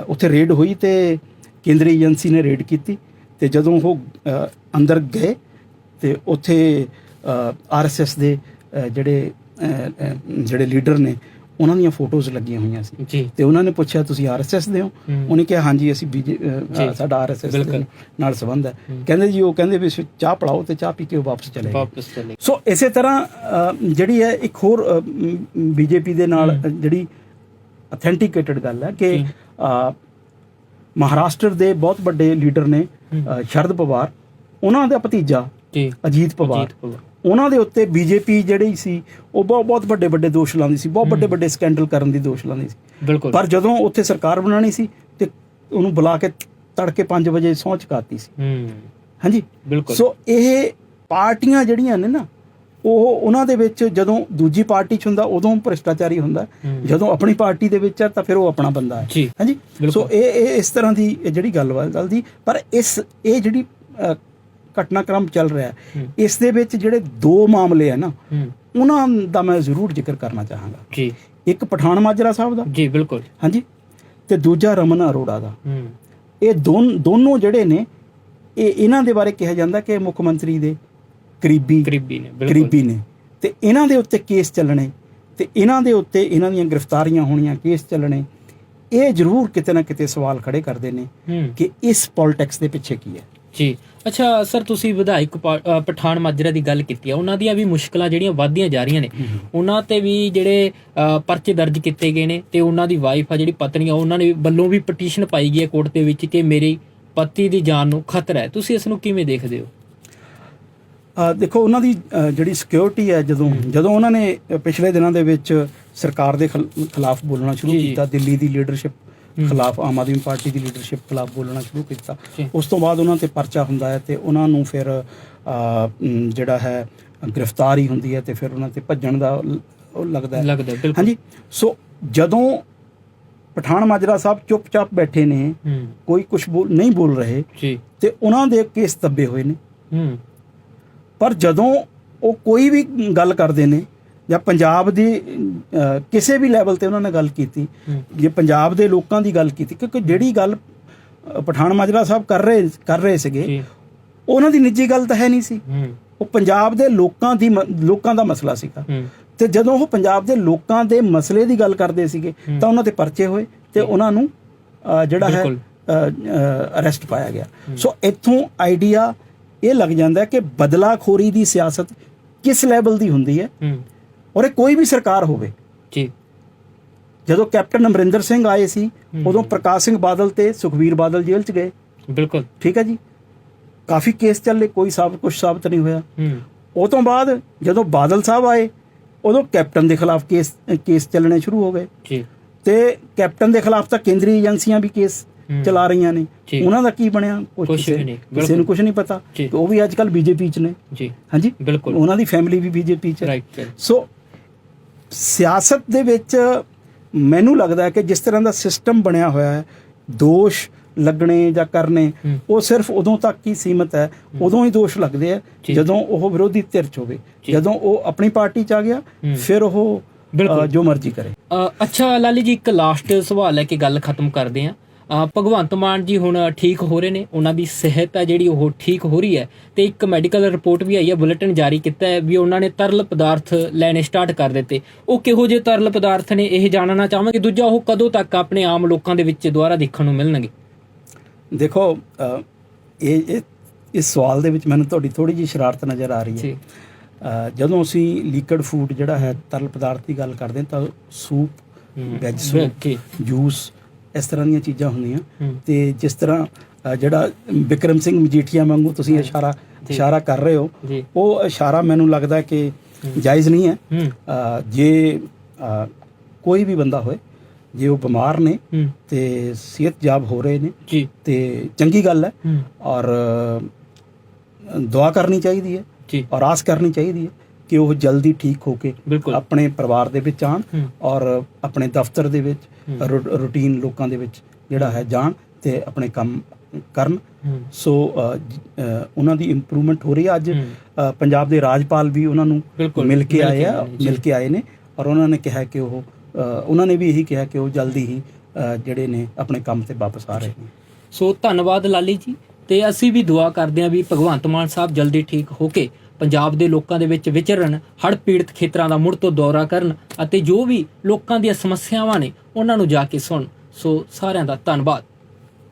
ਉੱਥੇ ਰੇਡ ਹੋਈ ਤੇ ਕੇਂਦਰੀ ਏਜੰਸੀ ਨੇ ਰੇਡ ਕੀਤੀ। ਤੇ ਜਦੋਂ ਉਹ ਅੰਦਰ ਗਏ ਤੇ ਉੱਥੇ ਆਰਐਸਐਸ ਦੇ ਜਿਹੜੇ ਜਿਹੜੇ ਲੀਡਰ ਨੇ ਉਹਨਾਂ ਦੀਆਂ ਫੋਟੋਜ਼ ਲੱਗੀਆਂ ਹੋਈਆਂ ਸੀ। ਤੇ ਉਹਨਾਂ ਨੇ ਪੁੱਛਿਆ ਤੁਸੀਂ ਆਰਐਸਐਸ ਦੇ ਹੋ। ਉਹਨੇ ਕਿਹਾ ਹਾਂਜੀ ਅਸੀਂ ਸਾਡਾ ਆਰਐਸਐਸ। ਨਾਲ ਸੰਬੰਧ ਹੈ। ਕਹਿੰਦੇ ਜੀ ਉਹ ਕਹਿੰਦੇ ਵੀ ਚਾਹ ਪੜਾਓ ਤੇ ਚਾਹ ਪੀ ਕੇ ਵਾਪਸ ਚਲੇ ਗਏ। ਵਾਪਸ ਚਲੇ ਸੋ ਇਸੇ ਤਰ੍ਹਾਂ ਜਿਹੜੀ ਹੈ ਇੱਕ ਹੋਰ ਬੀਜੇਪੀ ਦੇ ਨਾਲ ਜਿਹੜੀ ਅਥੈਂਟੀਕੇਟਡ ਗੱਲ ਹੈ ਕਿ ਮਹਾਰਾਸ਼ਟਰ ਦੇ ਬਹੁਤ ਵੱਡੇ ਲੀਡਰ ਨੇ ਸ਼ਰਦ ਪਵਾਰ ਉਹਨਾਂ ਦਾ ਭਤੀਜਾ ਅਜੀਤ ਪਵਾਰ। ਉਹਨਾਂ ਦੇ ਉੱਤੇ ਬੀਜੇਪੀ ਜਿਹੜੀ ਸੀ ਉਹ ਬਹੁਤ ਬਹੁਤ ਵੱਡੇ ਵੱਡੇ ਦੋਸ਼ ਲਾਉਂਦੀ ਸੀ ਬਹੁਤ ਵੱਡੇ ਵੱਡੇ ਸਕੈਂਡਲ ਕਰਨ ਦੀ ਦੋਸ਼ ਲਾਉਂਦੀ ਸੀ। ਬਿਲਕੁਲ। ਪਰ ਜਦੋਂ ਉੱਥੇ ਸਰਕਾਰ ਬਣਾਣੀ ਸੀ ਤੇ ਉਹਨੂੰ ਬੁਲਾ ਕੇ ਤੜਕੇ 5 ਵਜੇ ਸਹੁੰ ਚੁਕਾਤੀ ਸੀ। ਹੂੰ। ਹਾਂਜੀ? ਬਿਲਕੁਲ। ਸੋ ਇਹ ਪਾਰਟੀਆਂ ਜਿਹੜੀਆਂ ਨੇ ਨਾ ਉਹ ਉਹਨਾਂ ਦੇ ਵਿੱਚ ਜਦੋਂ ਦੂਜੀ ਪਾਰਟੀ 'ਚ ਹੁੰਦਾ ਉਦੋਂ ਭ੍ਰਿਸ਼ਟਾਚਾਰੀ ਹੁੰਦਾ। ਜਦੋਂ ਆਪਣੀ ਪਾਰਟੀ ਦੇ ਵਿੱਚ ਹੈ ਤਾਂ ਫਿਰ ਉਹ ਆਪਣਾ ਬੰਦਾ ਹੈ। ਹਾਂਜੀ। ਸੋ ਇਹ ਇਹ ਇਸ ਤਰ੍ਹਾਂ ਦੀ ਜਿਹੜੀ ਗੱਲਬਾਤ ਚੱਲਦੀ ਪਰ ਇਸ ਇਹ ਜਿਹੜੀ ਘਟਨਾਕ੍ਰਮ ਚੱਲ ਰਿਹਾ ਹੈ। ਇਸ ਦੇ ਵਿੱਚ ਜਿਹੜੇ ਦੋ ਮਾਮਲੇ ਆ ਨਾ ਉਹਨਾਂ ਦਾ ਮੈਂ ਜ਼ਰੂਰ ਜ਼ਿਕਰ ਕਰਨਾ ਚਾਹਾਂਗਾ। ਜੀ। ਇੱਕ ਪਠਾਨ ਮਾਜਰਾ ਸਾਹਿਬ ਦਾ। ਜੀ ਬਿਲਕੁਲ। ਹਾਂਜੀ। ਤੇ ਦੂਜਾ ਰਮਨ ਅਰੋੜਾ ਦਾ। ਇਹ ਦੋਨ ਦੋਨੋਂ ਜਿਹੜੇ ਨੇ ਇਹ ਇਹਨਾਂ ਦੇ ਬਾਰੇ ਕਿਹਾ ਜਾਂਦਾ ਕਿ ਮੁੱਖ ਮੰਤਰੀ ਦੇ ਕਰੀਬੀ ਕਰੀਬੀ ਨੇ ਬਿਲਕੁਲ। ਕਰੀਬੀ ਨੇ। ਤੇ ਇਹਨਾਂ ਦੇ ਉੱਤੇ ਕੇਸ ਚੱਲਣੇ ਤੇ ਇਹਨਾਂ ਦੇ ਉੱਤੇ ਇਹਨਾਂ ਦੀਆਂ ਗ੍ਰਿਫਤਾਰੀਆਂ ਹੋਣੀਆਂ ਕੇਸ ਚੱਲਣੇ ਇਹ ਜ਼ਰੂਰ ਕਿਤੇ ਨਾ ਕਿਤੇ ਸਵਾਲ ਖੜੇ ਕਰਦੇ ਨੇ ਕਿ ਇਸ ਪੋਲਿਟਿਕਸ ਦੇ ਪਿੱਛੇ ਕੀ ਹੈ। ਜੀ। ਅੱਛਾ ਸਰ ਤੁਸੀਂ ਵਿਧਾਇਕ ਪਠਾਨ ਮਾਜਰਾ ਦੀ ਗੱਲ ਕੀਤੀ ਆ। ਉਹਨਾਂ ਦੀਆਂ ਵੀ ਮੁਸ਼ਕਲਾਂ ਜਿਹੜੀਆਂ ਵਧਦੀਆਂ ਜਾ ਰਹੀਆਂ ਨੇ। ਉਹਨਾਂ ਤੇ ਵੀ ਜਿਹੜੇ ਪਰਚੇ ਦਰਜ ਕੀਤੇ ਗਏ ਨੇ ਤੇ ਉਹਨਾਂ ਦੀ ਵਾਈਫ ਆ ਜਿਹੜੀ ਪਤਨੀ ਆ ਉਹਨਾਂ ਨੇ ਵੱਲੋਂ ਵੀ ਪਟੀਸ਼ਨ ਪਾਈ ਗਈ ਹੈ ਕੋਰਟ ਦੇ ਵਿੱਚ ਕਿ ਮੇਰੀ ਪਤੀ ਦੀ ਜਾਨ ਨੂੰ ਖਤਰਾ ਹੈ। ਤੁਸੀਂ ਇਸ ਨੂੰ ਕਿਵੇਂ ਦੇਖਦੇ ਹੋ? ਦੇਖੋ ਉਹਨਾਂ ਦੀ ਜਿਹੜੀ ਸਿਕਿਉਰਿਟੀ ਹੈ ਜਦੋਂ ਜਦੋਂ ਉਹਨਾਂ ਨੇ ਪਿਛਲੇ ਦਿਨਾਂ ਦੇ ਵਿੱਚ ਸਰਕਾਰ ਦੇ ਖਿਲ- ਖਿਲਾਫ ਬੋਲਣਾ ਸ਼ੁਰੂ। ਕੀਤਾ ਦਿੱਲੀ ਦੀ ਲੀਡਰਸ਼ਿਪ ਖਿਲਾਫ ਆਮ ਆਦਮੀ ਪਾਰਟੀ ਦੀ ਲੀਡਰਸ਼ਿਪ ਖਿਲਾਫ ਬੋਲਣਾ ਸ਼ੁਰੂ ਕੀਤਾ। ਉਸ ਤੋਂ ਬਾਅਦ ਉਹਨਾਂ ਤੇ ਪਰਚਾ ਹੁੰਦਾ ਹੈ ਤੇ ਉਹਨਾਂ ਨੂੰ ਫਿਰ ਜਿਹੜਾ ਹੈ ਗ੍ਰਿਫਤਾਰੀ ਹੁੰਦੀ ਹੈ ਤੇ ਫਿਰ ਉਹਨਾਂ ਤੇ ਭੱਜਣ ਦਾ ਲੱਗਦਾ ਹੈ। ਲੱਗਦਾ ਬਿਲਕੁਲ। ਹਾਂਜੀ ਸੋ ਜਦੋਂ ਪਠਾਨ ਮਾਜਰਾ ਸਾਹਿਬ ਚੁੱਪਚਾਪ ਬੈਠੇ ਨੇ ਕੋਈ ਕੁਝ ਨਹੀਂ ਬੋਲ ਰਹੇ ਜੀ। ਤੇ ਉਹਨਾਂ ਦੇ ਕੇਸ ਦੱਬੇ ਹੋਏ ਨੇ। ਪਰ ਜਦੋਂ ਉਹ ਕੋਈ ਵੀ ਗੱਲ ਕਰਦੇ ਨੇ ਜਾਂ ਪੰਜਾਬ ਦੀ ਕਿਸੇ ਵੀ ਲੈਵਲ ਤੇ ਉਹਨਾਂ ਨੇ ਗੱਲ ਕੀਤੀ ਜੇ ਪੰਜਾਬ ਦੇ ਲੋਕਾਂ ਦੀ ਗੱਲ ਕੀਤੀ ਕਿਉਂਕਿ ਜਿਹੜੀ ਗੱਲ ਪਠਾਨ ਮਾਜਰਾ ਸਾਹਿਬ ਕਰ ਰਹੇ ਕਰ ਰਹੇ ਸੀਗੇ ਉਹਨਾਂ ਦੀ ਨਿੱਜੀ ਗੱਲ ਤਾਂ ਹੈ ਨਹੀਂ ਸੀ। ਉਹ ਪੰਜਾਬ ਦੇ ਲੋਕਾਂ ਦੀ ਲੋਕਾਂ ਦਾ ਮਸਲਾ ਸੀਗਾ। ਤੇ ਜਦੋਂ ਉਹ ਪੰਜਾਬ ਦੇ ਲੋਕਾਂ ਦੇ ਮਸਲੇ ਦੀ ਗੱਲ ਕਰਦੇ ਸੀਗੇ। ਤਾਂ ਉਹਨਾਂ ਤੇ ਪਰਚੇ ਹੋਏ ਤੇ ਉਹਨਾਂ ਨੂੰ ਜਿਹੜਾ ਹੈ। ਅਰੈਸਟ ਪਾਇਆ ਗਿਆ। ਸੋ ਇੱਥੋਂ ਆਈਡੀਆ ਇਹ ਲੱਗ ਜਾਂਦਾ ਕਿ ਬਦਲਾਖੋਰੀ ਦੀ ਸਿਆਸਤ ਕਿਸ ਲੈਵਲ ਦੀ ਹੁੰਦੀ ਹੂੰ। ਔਰ ਇਹ ਕੋਈ ਵੀ ਸਰਕਾਰ ਹੋਵੇ। ਜੀ। ਜਦੋਂ ਕੈਪਟਨ ਅਮਰਿੰਦਰ ਸਿੰਘ ਆਏ ਸੀ। ਉਦੋਂ ਪ੍ਰਕਾਸ਼ ਸਿੰਘ ਬਾਦਲ ਤੇ ਸੁਖਵੀਰ ਬਾਦਲ ਜੇਲ੍ਹ 'ਚ ਗਏ। ਬਿਲਕੁਲ। ਠੀਕ ਹੈ ਜੀ? ਕਾਫੀ ਕੇਸ ਚੱਲੇ ਕੋਈ ਸਾਬਤ ਕੁਝ ਸਾਬਤ ਨਹੀਂ ਹੋਇਆ। ਉਹ ਤੋਂ ਬਾਅਦ ਜਦੋਂ ਬਾਦਲ ਸਾਹਿਬ ਆਏ ਉਦੋਂ ਕੈਪਟਨ ਦੇ ਖਿਲਾਫ ਕੇਸ ਕੇਸ ਚੱਲਣੇ ਸ਼ੁਰੂ ਹੋ ਗਏ। ਜੀ। ਤੇ ਕੈਪਟਨ ਦੇ ਖਿਲਾਫ ਤਾਂ ਕੇਂਦਰੀ ਏਜੰਸੀਆਂ ਵੀ ਕੇਸ। ਚਲਾ ਰਹੀਆਂ ਨੇ। ਉਹਨਾਂ ਦਾ ਕੀ ਬਣਿਆ? ਵੀ ਨਹੀਂ, ਕਿਸੇ ਨੂੰ। ਕੁਝ ਨਹੀਂ ਪਤਾ। ਉਹ ਵੀ ਅੱਜ ਕੱਲ ਬੀਜੇਪੀ 'ਚ ਨੇ। ਜੀ। ਹਾਂਜੀ? ਬਿਲਕੁਲ। ਉਹਨਾਂ ਦੀ ਫੈਮਿਲੀ ਵੀ ਬੀਜੇਪੀ 'ਚ ਸੋ ਸਿਆਸਤ ਦੇ ਵਿੱਚ ਮੈਨੂੰ ਲੱਗਦਾ ਹੈ ਕਿ ਜਿਸ ਤਰ੍ਹਾਂ ਦਾ ਸਿਸਟਮ ਬਣਿਆ ਹੋਇਆ ਹੈ ਦੋਸ਼ ਲੱਗਣੇ ਜਾਂ ਕਰਨੇ। ਉਹ ਸਿਰਫ ਉਦੋਂ ਤੱਕ ਹੀ ਸੀਮਤ ਹੈ ਉਦੋਂ ਹੀ ਦੋਸ਼ ਲੱਗਦੇ ਆ। ਜਦੋਂ ਉਹ ਵਿਰੋਧੀ ਧਿਰ 'ਚ ਹੋਵੇ। ਜਦੋਂ ਉਹ ਆਪਣੀ ਪਾਰਟੀ 'ਚ ਆ ਗਿਆ। ਫਿਰ ਉਹ ਜੋ ਮਰਜ਼ੀ ਕਰੇ ਅੱਛਾ ਲਾਲੀ ਜੀ ਇੱਕ ਲਾਸਟ ਸਵਾਲ ਲੈ ਕੇ ਗੱਲ ਖਤਮ ਕਰਦੇ ਆਂ ਭਗਵੰਤ ਮਾਨ ਜੀ ਹੁਣ ਠੀਕ ਹੋ ਰਹੇ ਨੇ ਉਹਨਾਂ ਦੀ ਸਿਹਤ ਹੈ ਜਿਹੜੀ ਉਹ ਠੀਕ ਹੋ ਰਹੀ ਹੈ ਤੇ ਇੱਕ ਮੈਡੀਕਲ ਰਿਪੋਰਟ ਵੀ ਆਈ ਹੈ ਬੁਲੇਟਿਨ ਜਾਰੀ ਕੀਤਾ ਹੈ ਵੀ ਉਹਨਾਂ ਨੇ ਤਰਲ ਪਦਾਰਥ ਲੈਣੇ ਸਟਾਰਟ ਕਰ ਦਿੱਤੇ। ਉਹ ਕਿਹੋ ਜਿਹੇ ਤਰਲ ਪਦਾਰਥ ਨੇ ਇਹ ਜਾਣਨਾ ਚਾਹਾਂਗੇ। ਦੂਜਾ ਉਹ ਕਦੋਂ ਤੱਕ ਆਪਣੇ ਆਮ ਲੋਕਾਂ ਦੇ ਵਿੱਚ ਦੁਬਾਰਾ ਦੇਖਣ ਨੂੰ ਮਿਲਣਗੇ? ਦੇਖੋ ਇਹ ਇਸ ਸਵਾਲ ਦੇ ਵਿੱਚ ਮੈਨੂੰ ਤੁਹਾਡੀ ਥੋੜੀ ਜਿਹੀ ਸ਼ਰਾਰਤ ਨਜ਼ਰ ਆ ਰਹੀ ਹੈ। ਜਦੋਂ ਅਸੀਂ ਲਿਕਵਿਡ ਫੂਡ ਜਿਹੜਾ ਹੈ ਤਰਲ ਪਦਾਰਥ ਦੀ ਗੱਲ ਕਰਦੇ ਤਾਂ ਸੂਪ। ਵੈਜ ਸੂਪ ਜੂਸ ਇਸ ਤਰ੍ਹਾਂ ਦੀਆਂ ਚੀਜ਼ਾਂ ਹੁੰਦੀਆਂ। ਤੇ ਜਿਸ ਤਰ੍ਹਾਂ ਜਿਹੜਾ ਵਿਕਰਮ ਸਿੰਘ ਮਜੀਠੀਆ ਵਾਂਗੂ ਤੁਸੀਂ ਇਸ਼ਾਰਾ। ਇਸ਼ਾਰਾ ਕਰ ਰਹੇ ਹੋ ਉਹ ਇਸ਼ਾਰਾ ਮੈਨੂੰ ਲੱਗਦਾ ਕਿ ਜਾਇਜ਼ ਨਹੀਂ ਹੈ। ਜੇ ਕੋਈ ਵੀ ਬੰਦਾ ਹੋਏ ਜੇ ਉਹ ਬਿਮਾਰ ਨੇ ਤੇ ਸਿਹਤਯਾਬ ਹੋ ਰਹੇ ਨੇ ਤੇ ਚੰਗੀ ਗੱਲ ਹੈ ਔਰ ਦੁਆ ਕਰਨੀ ਚਾਹੀਦੀ ਹੈ ਔਰ ਆਸ ਕਰਨੀ ਚਾਹੀਦੀ ਹੈ ਕਿ ਉਹ ਜਲਦੀ ਠੀਕ ਹੋ ਕੇ ਆਪਣੇ ਪਰਿਵਾਰ ਦੇ ਵਿੱਚ ਆਣ ਔਰ ਆਪਣੇ ਦਫ਼ਤਰ ਦੇ ਵਿੱਚ ਰੂਟੀਨ ਲੋਕਾਂ ਦੇ ਵਿੱਚ ਜਿਹੜਾ ਹੈ ਜਾਣ ਤੇ ਆਪਣੇ ਕੰਮ ਕਰਨ। ਸੋ ਉਹਨਾਂ ਦੀ ਇੰਪਰੂਵਮੈਂਟ ਹੋ ਰਹੀ ਹੈ। ਅੱਜ ਪੰਜਾਬ ਦੇ ਰਾਜਪਾਲ ਵੀ ਉਹਨਾਂ ਨੂੰ ਮਿਲ ਕੇ ਆਏ ਆ। ਮਿਲ ਕੇ ਆਏ ਨੇ ਔਰ ਉਹਨਾਂ ਨੇ ਕਿਹਾ ਕਿ ਉਹ ਉਹਨਾਂ ਨੇ ਵੀ ਇਹੀ ਕਿਹਾ ਕਿ ਉਹ ਜਲਦੀ ਹੀ ਜਿਹੜੇ ਨੇ ਆਪਣੇ ਕੰਮ ਤੇ ਵਾਪਸ ਆ ਰਹੇ ਨੇ। ਸੋ ਧੰਨਵਾਦ ਲਾਲੀ ਜੀ ਤੇ ਅਸੀਂ ਵੀ ਦੁਆ ਕਰਦੇ ਹਾਂ ਵੀ ਭਗਵੰਤ ਮਾਨ ਸਾਹਿਬ ਜਲਦੀ ਠੀਕ ਹੋ ਕੇ ਪੰਜਾਬ ਦੇ ਲੋਕਾਂ ਦੇ ਵਿੱਚ ਵਿਚਰਨ, ਹੜ੍ਹ ਪੀੜਤ ਖੇਤਰਾਂ ਦਾ ਮੁੜ ਤੋਂ ਦੌਰਾ ਕਰਨ ਅਤੇ ਜੋ ਵੀ ਲੋਕਾਂ ਦੀਆਂ ਸਮੱਸਿਆਵਾਂ ਨੇ, ਉਹਨਾਂ ਨੂੰ ਜਾ ਕੇ ਸੁਣ। ਸੋ ਸਾਰਿਆਂ ਦਾ ਧੰਨਵਾਦ।